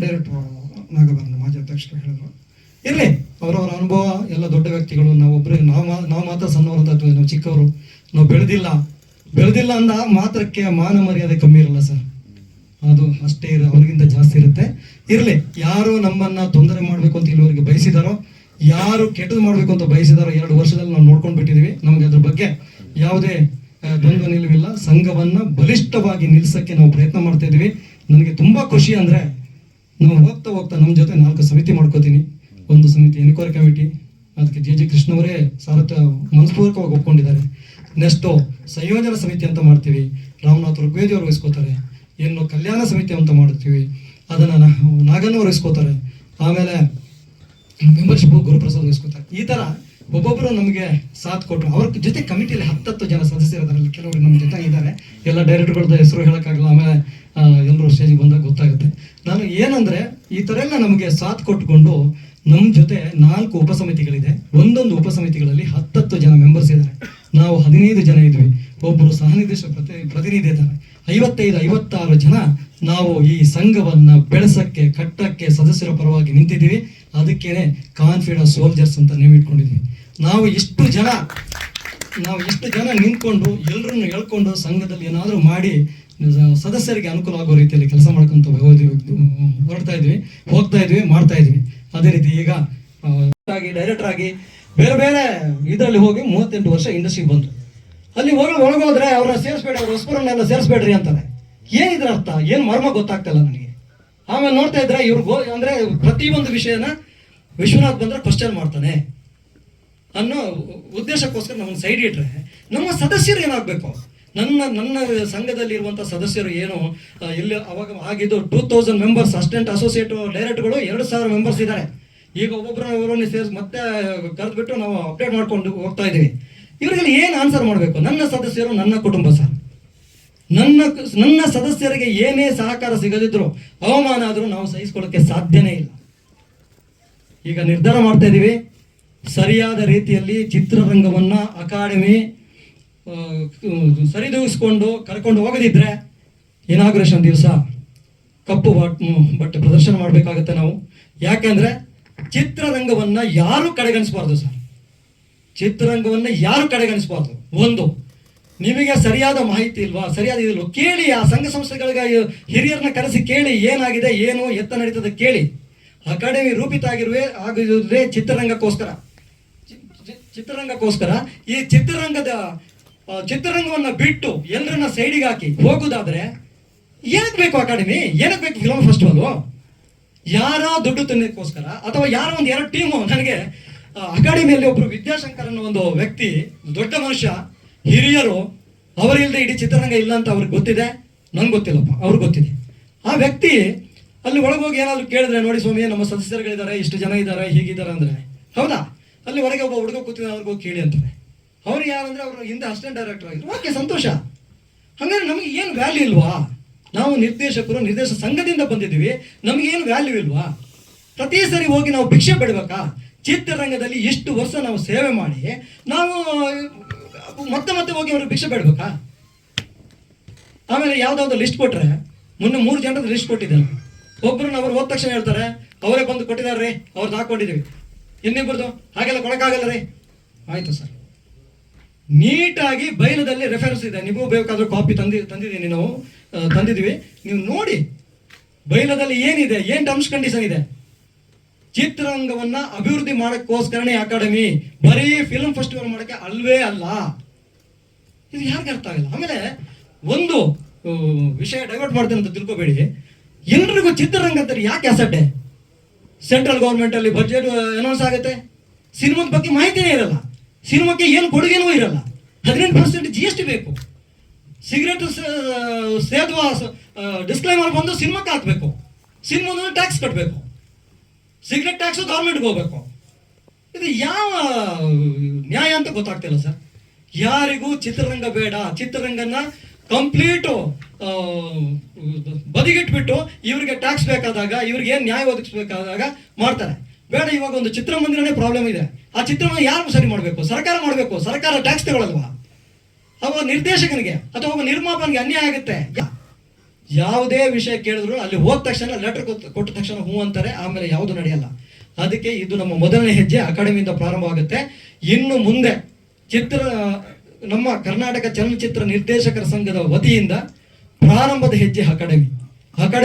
ಡೈರೆಕ್ಟ್ ನಾಗಭರಣ ಮಾಜಿ ಅಧ್ಯಕ್ಷರು ಹೇಳಿದ್ರು. ಇರಲಿ ಅವರವರ ಅನುಭವ ಎಲ್ಲ ದೊಡ್ಡ ವ್ಯಕ್ತಿಗಳು ನಾವೊಬ್ಬರು ನಾವು ನಾವು ಮಾತ್ರ ಸಣ್ಣವರು ಅಂತ ಅಥವಾ ನಾವು ಚಿಕ್ಕವರು. ನಾವು ಬೆಳೆದಿಲ್ಲ. ಬೆಳೆದಿಲ್ಲ ಅಂದ ಮಾತ್ರಕ್ಕೆ ಮಾನ ಮರ್ಯಾದೆ ಕಮ್ಮಿ ಇರಲ್ಲ ಸರ್. ಅದು ಅಷ್ಟೇ ಇರ ಅವ್ರಿಗಿಂತ ಜಾಸ್ತಿ ಇರುತ್ತೆ. ಇರಲಿ ಯಾರು ನಮ್ಮನ್ನ ತೊಂದರೆ ಮಾಡಬೇಕು ಅಂತ ಇಲ್ಲಿವರೆಗೆ ಬಯಸಿದಾರೋ ಯಾರು ಕೆಟ್ಟದ್ದು ಮಾಡಬೇಕು ಅಂತ ಬಯಸಿದಾರೋ ಎರಡು ವರ್ಷದಲ್ಲಿ ನಾವು ನೋಡ್ಕೊಂಡು ಬಿಟ್ಟಿದೀವಿ ನಮಗೆ ಅದ್ರ ಬಗ್ಗೆ ಯಾವುದೇ ದ್ವಂದ್ವ ನಿಲುವಿಲ್ಲ ಸಂಘವನ್ನ ಬಲಿಷ್ಠವಾಗಿ ನಿಲ್ಸಕ್ಕೆ ನಾವು ಪ್ರಯತ್ನ ಮಾಡ್ತಾ ಇದೀವಿ ನನಗೆ ತುಂಬಾ ಖುಷಿ ಅಂದ್ರೆ ನಾವು ಹೋಗ್ತಾ ಹೋಗ್ತಾ ನಮ್ಮ ಜೊತೆ ನಾಲ್ಕು ಸಮಿತಿ ಮಾಡ್ಕೋತೀನಿ. ಒಂದು ಸಮಿತಿ ಎನ್ಕ್ವೈರಿ ಕಮಿಟಿ, ಅದಕ್ಕೆ ಜೆ ಜಿ ಕೃಷ್ಣವರೇ ಸಾರಥ ಮನಸ್ಪೂರ್ವಕವಾಗಿ ಒಪ್ಕೊಂಡಿದ್ದಾರೆ. ನೆಕ್ಸ್ಟು ಸಂಯೋಜನಾ ಸಮಿತಿ ಅಂತ ಮಾಡ್ತೀವಿ. ರಾಮನಾಥ್ ಋಗ್ವೇದಿ ಅವರು ವಹಿಸ್ಕೋತಾರೆ ಇನ್ನು ಕಲ್ಯಾಣ ಸಮಿತಿ ಅಂತ ಮಾಡ್ತೀವಿ. ಅದನ್ನು ನಾಗಣ್ಣ ಅವರು ವಹಿಸ್ಕೋತಾರೆ ಆಮೇಲೆ ಮೆಂಬರ್ಶಿಪ್ ಗುರುಪ್ರಸಾದ್ ವಹಿಸ್ಕೋತಾರೆ ಈ ಥರ ಒಬ್ಬೊಬ್ಬರು ನಮಗೆ ಸಾಥ್ ಕೊಟ್ಟರು ಅವ್ರ ಜೊತೆ ಕಮಿಟಿಯಲ್ಲಿ ಹತ್ತತ್ತು ಜನ ಸದಸ್ಯರು ಅದರಲ್ಲಿ ಕೆಲವರು ನಮ್ಮ ಜೊತೆ ಇದ್ದಾರೆ. ಎಲ್ಲ ಡೈರೆಕ್ಟರ್ಗಳದ್ದು ಹೆಸರು ಹೇಳೋಕ್ಕಾಗಲ್ಲ, ಆಮೇಲೆ ಎಲ್ಲರೂ ಸ್ಟೇಜಿಗೆ ಬಂದಾಗ ಗೊತ್ತಾಗುತ್ತೆ. ನಾನು ಏನಂದ್ರೆ, ಈ ಥರ ಎಲ್ಲ ನಮಗೆ ಸಾಥ್ ಕೊಟ್ಟುಕೊಂಡು ನಮ್ಮ ಜೊತೆ ನಾಲ್ಕು ಉಪಸಮಿತಿಗಳಿದೆ. ಒಂದೊಂದು ಉಪಸಮಿತಿಗಳಲ್ಲಿ ಹತ್ತತ್ತು ಜನ ಮೆಂಬರ್ಸ್ ಇದ್ದಾರೆ. ನಾವು ಹದಿನೈದು ಜನ ಇದ್ವಿ. ಒಬ್ಬರು ಸಹ ನಿರ್ದೇಶ ಪ್ರತಿ, ಪ್ರತಿನಿಧಿ ಇದ್ದಾರೆ. ಐವತ್ತೈದು, ಐವತ್ತಾರು ಜನ ನಾವು ಈ ಸಂಘವನ್ನ ಬೆಳೆಸಕ್ಕೆ, ಕಟ್ಟಕ್ಕೆ ಸದಸ್ಯರ ಪರವಾಗಿ ನಿಂತಿದ್ದೀವಿ. ಅದಕ್ಕೇನೆ ಕಾನ್ಫಿಡೆನ್ಸ್ ಸೋಲ್ಜರ್ಸ್ ಅಂತ ನೇಮ್ ಇಟ್ಕೊಂಡಿದ್ವಿ. ನಾವು ಇಷ್ಟು ಜನ, ನಾವು ಇಷ್ಟು ಜನ ನಿಂತ್ಕೊಂಡು ಎಲ್ಲರನ್ನು ಹೇಳ್ಕೊಂಡು ಸಂಘದಲ್ಲಿ ಏನಾದರೂ ಮಾಡಿ, ಸದಸ್ಯರಿಗೆ ಅನುಕೂಲ ಆಗೋ ರೀತಿಯಲ್ಲಿ ಕೆಲಸ ಮಾಡ್ಕೊಂತ ಹೋದ್ವಿ ಹೊರಡ್ತಾ ಇದ್ವಿ, ಹೋಗ್ತಾ ಇದ್ವಿ, ಮಾಡ್ತಾ ಇದ್ವಿ. ಅದೇ ರೀತಿ ಈಗ ಆಗಿ ಡೈರೆಕ್ಟರ್ ಆಗಿ ಬೇರೆ ಬೇರೆ ಇದರಲ್ಲಿ ಹೋಗಿ ಮೂವತ್ತೆಂಟು ವರ್ಷ ಇಂಡಸ್ಟ್ರಿಗೆ ಬಂತು ಅಲ್ಲಿ ಹೋಗಿ, ಒಳಗೋದ್ರೆ ಅವ್ರನ್ನ ಸೇರಿಸ್ಬೇಡಿ, ಅವ್ರ ಹೊಸಬರನ್ನೆಲ್ಲ ಸೇರಿಸ್ಬೇಡ್ರಿ ಅಂತಾರೆ. ಏನಿದ್ರ ಅರ್ಥ ಏನು ಮರ್ಮ ಗೊತ್ತಾಗ್ತಿಲ್ಲ ನನಗೆ. ಆಮೇಲೆ ನೋಡ್ತಾ ಇದ್ರೆ ಇವ್ರು ಗೋ ಅಂದ್ರೆ ಪ್ರತಿಯೊಂದು ವಿಷಯನ ವಿಶ್ವನಾಥ್ ಬಂದ್ರೆ ಕ್ವಶನ್ ಮಾಡ್ತಾನೆ ಅನ್ನೋ ಉದ್ದೇಶಕ್ಕೋಸ್ಕರ ನಮ್ಮನ್ನು ಸೈಡ್ ಇಟ್ರೆ ನಮ್ಮ ಸದಸ್ಯರು ಏನಾಗಬೇಕು? ನನ್ನ ನನ್ನ ಸಂಘದಲ್ಲಿ ಇರುವಂಥ ಸದಸ್ಯರು ಏನು? ಇಲ್ಲಿ ಅವಾಗ ಆಗಿದ್ದು two thousand members assistant associate ಡೈರೆಕ್ಟ್ಗಳು ಎರಡು ಸಾವಿರ ಮೆಂಬರ್ಸ್ ಇದ್ದಾರೆ. ಈಗ ಒಬ್ಬೊಬ್ಬರ ಇವರನ್ನು ಸೇರಿಸಿ ಮತ್ತೆ ಕರೆದ್ಬಿಟ್ಟು ನಾವು ಅಪ್ಡೇಟ್ ಮಾಡ್ಕೊಂಡು ಹೋಗ್ತಾ ಇದ್ದೀವಿ. ಇವರಿಗೆ ಏನು ಆನ್ಸರ್ ಮಾಡಬೇಕು? ನನ್ನ ಸದಸ್ಯರು, ನನ್ನ ಕುಟುಂಬ ಸರ್. ನನ್ನ ನನ್ನ ಸದಸ್ಯರಿಗೆ ಏನೇ ಸಹಕಾರ ಸಿಗದಿದ್ರು ಅವಮಾನ ಆದರೂ ನಾವು ಸಹಿಸ್ಕೊಳ್ಳೋಕ್ಕೆ ಸಾಧ್ಯನೇ ಇಲ್ಲ. ಈಗ ನಿರ್ಧಾರ ಮಾಡ್ತಾ ಇದ್ದೀವಿ ಸರಿಯಾದ ರೀತಿಯಲ್ಲಿ ಚಿತ್ರರಂಗವನ್ನ ಅಕಾಡೆಮಿ ಸರಿದೂಗಿಸ್ಕೊಂಡು ಕರ್ಕೊಂಡು ಹೋಗದಿದ್ರೆ ಇನಾಗ್ರೇಷನ್ ದಿವಸ ಕಪ್ಪು ಬಟ್ ಬಟ್ಟೆ ಪ್ರದರ್ಶನ ಮಾಡಬೇಕಾಗತ್ತೆ ನಾವು. ಯಾಕೆಂದರೆ ಚಿತ್ರರಂಗವನ್ನ ಯಾರು ಕಡೆಗಣಿಸಬಾರ್ದು ಸರ್. ಚಿತ್ರರಂಗವನ್ನ ಯಾರು ಕಡೆಗಣಿಸಬಾರ್ದು. ಒಂದು ನಿಮಗೆ ಸರಿಯಾದ ಮಾಹಿತಿ ಇಲ್ವಾ? ಸರಿಯಾದ ಇದಿಲ್ವಾ? ಕೇಳಿ, ಆ ಸಂಘ ಸಂಸ್ಥೆಗಳಿಗೆ ಹಿರಿಯರನ್ನ ಕರೆಸಿ ಕೇಳಿ, ಏನಾಗಿದೆ, ಏನು, ಎತ್ತ ನಡೀತದೆ ಕೇಳಿ. ಅಕಾಡೆಮಿ ರೂಪಿತ ಆಗಿರುವೆ ಆಗಿರುವುದೇ ಚಿತ್ರರಂಗಕ್ಕೋಸ್ಕರ. ಚಿತ್ರರಂಗಕ್ಕೋಸ್ಕರ, ಈ ಚಿತ್ರರಂಗದ ಚಿತ್ರರಂಗವನ್ನು ಬಿಟ್ಟು ಎಲ್ಲರನ್ನ ಸೈಡಿಗೆ ಹಾಕಿ ಹೋಗೋದಾದ್ರೆ ಏನಕ್ಕೆ ಬೇಕು ಅಕಾಡೆಮಿ? ಏನಕ್ಕೆ ಬೇಕು ಫಿಲಮ್ ಫೆಸ್ಟಿವಲು ಯಾರ ದುಡ್ಡು ತಿನ್ನೋಕ್ಕೋಸ್ಕರ? ಅಥವಾ ಯಾರೋ ಒಂದು ಎರಡು ಟೀಮು ನನಗೆ ಅಕಾಡೆಮಿಯಲ್ಲಿ ಒಬ್ಬರು ವಿದ್ಯಾಶಂಕರ್ ಅನ್ನೋ ಒಂದು ವ್ಯಕ್ತಿ, ದೊಡ್ಡ ಮನುಷ್ಯ ಹಿರಿಯರು ಅವರಿಲ್ಲದೆ ಇಡೀ ಚಿತ್ರರಂಗ ಇಲ್ಲ ಅಂತ ಅವ್ರಿಗೆ ಗೊತ್ತಿದೆ. ನಂಗೆ ಗೊತ್ತಿಲ್ಲಪ್ಪ, ಅವ್ರಿಗೆ ಗೊತ್ತಿದೆ. ಆ ವ್ಯಕ್ತಿ ಅಲ್ಲಿ ಒಳಗೋಗಿ ಏನಾದ್ರು ಕೇಳಿದ್ರೆ, ನೋಡಿ ಸ್ವಾಮಿ, ನಮ್ಮ ಸದಸ್ಯರುಗಳಿದ್ದಾರೆ, ಇಷ್ಟು ಜನ ಇದ್ದಾರೆ, ಹೀಗಿದ್ದಾರೆ ಅಂದ್ರೆ. ಹೌದಾ? ಅಲ್ಲಿ ಹೊರಗೆ ಒಬ್ಬ ಹುಡುಗ ಕೂತಿದ್ದ ಅವ್ರಿಗೆ ಹೋಗಿ ಕೇಳಿ ಅಂತಾರೆ ಅವ್ರಿಗೆ ಯಾರಂದ್ರೆ ಅವರು ಹಿಂದೆ ಅಸಿಸ್ಟೆಂಟ್ ಡೈರೆಕ್ಟರ್ ಆಗಿದ್ರು. ಓಕೆ, ಸಂತೋಷ. ಹಂಗಾದ್ರೆ ನಮಗೆ ಏನು ವ್ಯಾಲ್ಯೂ ಇಲ್ವಾ? ನಾವು ನಿರ್ದೇಶಕರು, ನಿರ್ದೇಶಕ ಸಂಘದಿಂದ ಬಂದಿದ್ದೀವಿ, ನಮಗೆ ಏನು ವ್ಯಾಲ್ಯೂ ಇಲ್ವಾ? ಪ್ರತಿ ಸರಿ ಹೋಗಿ ನಾವು ಭಿಕ್ಷೆ ಬಿಡ್ಬೇಕಾ ಚಿತ್ರರಂಗದಲ್ಲಿ ಇಷ್ಟು ವರ್ಷ ನಾವು ಸೇವೆ ಮಾಡಿ, ನಾವು ಮತ್ತೆ ಮತ್ತೆ ಹೋಗಿ ಅವ್ರಿಗೆ ಭಿಕ್ಷೆ ಬೇಡಬೇಕಾ? ಆಮೇಲೆ ಯಾವ್ದಾವ್ದು ಲಿಸ್ಟ್ ಕೊಟ್ರೆ, ಮೊನ್ನೆ ಮೂರು ಜನರದ ಲಿಸ್ಟ್ ಕೊಟ್ಟಿದ್ದಾರೆ. ಒಬ್ರನ್ನ ಅವ್ರು ಹೋದ ತಕ್ಷಣ ಹೇಳ್ತಾರೆ, ಅವರೇ ಬಂದು ಕೊಟ್ಟಿದ್ದಾರೆ ಅವ್ರದ್ದು ಹಾಕೊಂಡಿದ್ದೀವಿ ಇನ್ನಿಬ್ಬರದು ಹಾಗೆಲ್ಲ ಕೊಡಕ್ಕಾಗಲ್ಲ ರೀ. ಆಯ್ತು ಸರ್. ನೀಟಾಗಿ ಬೈಲದಲ್ಲಿ ರೆಫರೆನ್ಸ್ ಇದೆ. ನಿಮಗೂ ಬೇಕಾದರೂ ಕಾಪಿ ತಂದಿ ತಂದಿದ್ದೀನಿ ನಾವು. ತಂದಿದ್ದೀವಿ. ನೀವು ನೋಡಿ ಬೈಲದಲ್ಲಿ ಏನಿದೆ, ಏನು ಟರ್ಮ್ಸ್ ಕಂಡೀಷನ್ ಇದೆ? ಚಿತ್ರರಂಗವನ್ನ ಅಭಿವೃದ್ಧಿ ಮಾಡಕ್ಕೋಸ್ಕರನೇ ಅಕಾಡೆಮಿ ಬರೀ ಫಿಲ್ಮ್ ಫೆಸ್ಟಿವಲ್ ಮಾಡಕ್ಕೆ ಅಲ್ವೇ ಅಲ್ಲ. ಇದು ಯಾರಿಗೆ ಅರ್ಥ ಆಗಿಲ್ಲ. ಆಮೇಲೆ ಒಂದು ವಿಷಯ ಡೈವರ್ಟ್ ಮಾಡ್ತೇನೆ ಅಂತ ತಿಳ್ಕೊಬೇಡಿ. ಎಲ್ರಿಗೂ ಚಿತ್ರರಂಗ ಅಂತಾರೆ ಯಾಕೆ ಅಸಡ್ಡೆ ಸೆಂಟ್ರಲ್ ಗೌರ್ಮೆಂಟಲ್ಲಿ ಬಜೆಟ್ ಅನೌನ್ಸ್ ಆಗುತ್ತೆ. ಸಿನಿಮಾದ ಬಗ್ಗೆ ಮಾಹಿತಿನೇ ಇರಲ್ಲ. ಸಿನಿಮಾಕ್ಕೆ ಏನು ಕೊಡುಗೆನೂ ಇರಲ್ಲ. ಹದಿನೆಂಟು ಪರ್ಸೆಂಟ್ ಜಿ ಎಸ್ ಟಿ ಬೇಕು. ಸಿಗರೇಟ್ ಸೇದುವ ಡಿಸ್ಕ್ಲೈಮರ್ ಬಂದು ಸಿನಿಮಾಕ್ಕೆ ಹಾಕಬೇಕು. ಸಿನಿಮಾದ ಟ್ಯಾಕ್ಸ್ ಕಟ್ಟಬೇಕು ಸಿಗರೇಟ್ ಟ್ಯಾಕ್ಸು ಗೌರ್ಮೆಂಟ್ಗೆ ಹೋಗ್ಬೇಕು. ಇದು ಯಾವ ನ್ಯಾಯ ಅಂತ ಗೊತ್ತಾಗ್ತಿಲ್ಲ ಸರ್. ಯಾರಿಗೂ ಚಿತ್ರರಂಗ ಬೇಡ. ಚಿತ್ರರಂಗನ ಕಂಪ್ಲೀಟು ಬದಿಗಿಟ್ಬಿಟ್ಟು ಇವರಿಗೆ ಟ್ಯಾಕ್ಸ್ ಬೇಕಾದಾಗ, ಇವ್ರಿಗೆ ಏನು ನ್ಯಾಯ ಒದಗಿಸ್ಬೇಕಾದಾಗ ಮಾಡ್ತಾರೆ. ಬೇಡ, ಇವಾಗ ಒಂದು ಚಿತ್ರಮಂದಿರನೇ ಪ್ರಾಬ್ಲಮ್ ಇದೆ. ಆ ಚಿತ್ರವನ್ನು ಯಾರು ಸರಿ ಮಾಡಬೇಕು? ಸರ್ಕಾರ ಮಾಡಬೇಕು? ಸರ್ಕಾರ ಟ್ಯಾಕ್ಸ್ ತಗೊಳ್ಳಲ್ವಾ? ಅವ ನಿರ್ದೇಶಕನಿಗೆ ಅಥವಾ ಒಬ್ಬ ನಿರ್ಮಾಪನಿಗೆ ಅನ್ಯಾಯ ಆಗುತ್ತೆ. ಯಾವುದೇ ವಿಷಯ ಕೇಳಿದ್ರು ಅಲ್ಲಿ ಹೋದ ತಕ್ಷಣ ಲೆಟರ್ ಕೊಟ್ಟ ತಕ್ಷಣ ಹೂ ಅಂತಾರೆ, ಆಮೇಲೆ ಯಾವುದು ನಡೆಯಲ್ಲ. ಅದಕ್ಕೆ ಇದು ನಮ್ಮ ಮೊದಲನೇ ಹೆಜ್ಜೆ, ಅಕಾಡೆಮಿಯಿಂದ ಪ್ರಾರಂಭ ಆಗುತ್ತೆ ಇನ್ನು ಮುಂದೆ ಚಿತ್ರ ನಮ್ಮ ಕರ್ನಾಟಕ ಚಲನಚಿತ್ರ ನಿರ್ದೇಶಕರ ಸಂಘದ ವತಿಯಿಂದ ಪ್ರಾರಂಭದ ಹೆಜ್ಜೆ ಅಕಾಡೆಮಿ. ಅಕಾಡೆಮಿ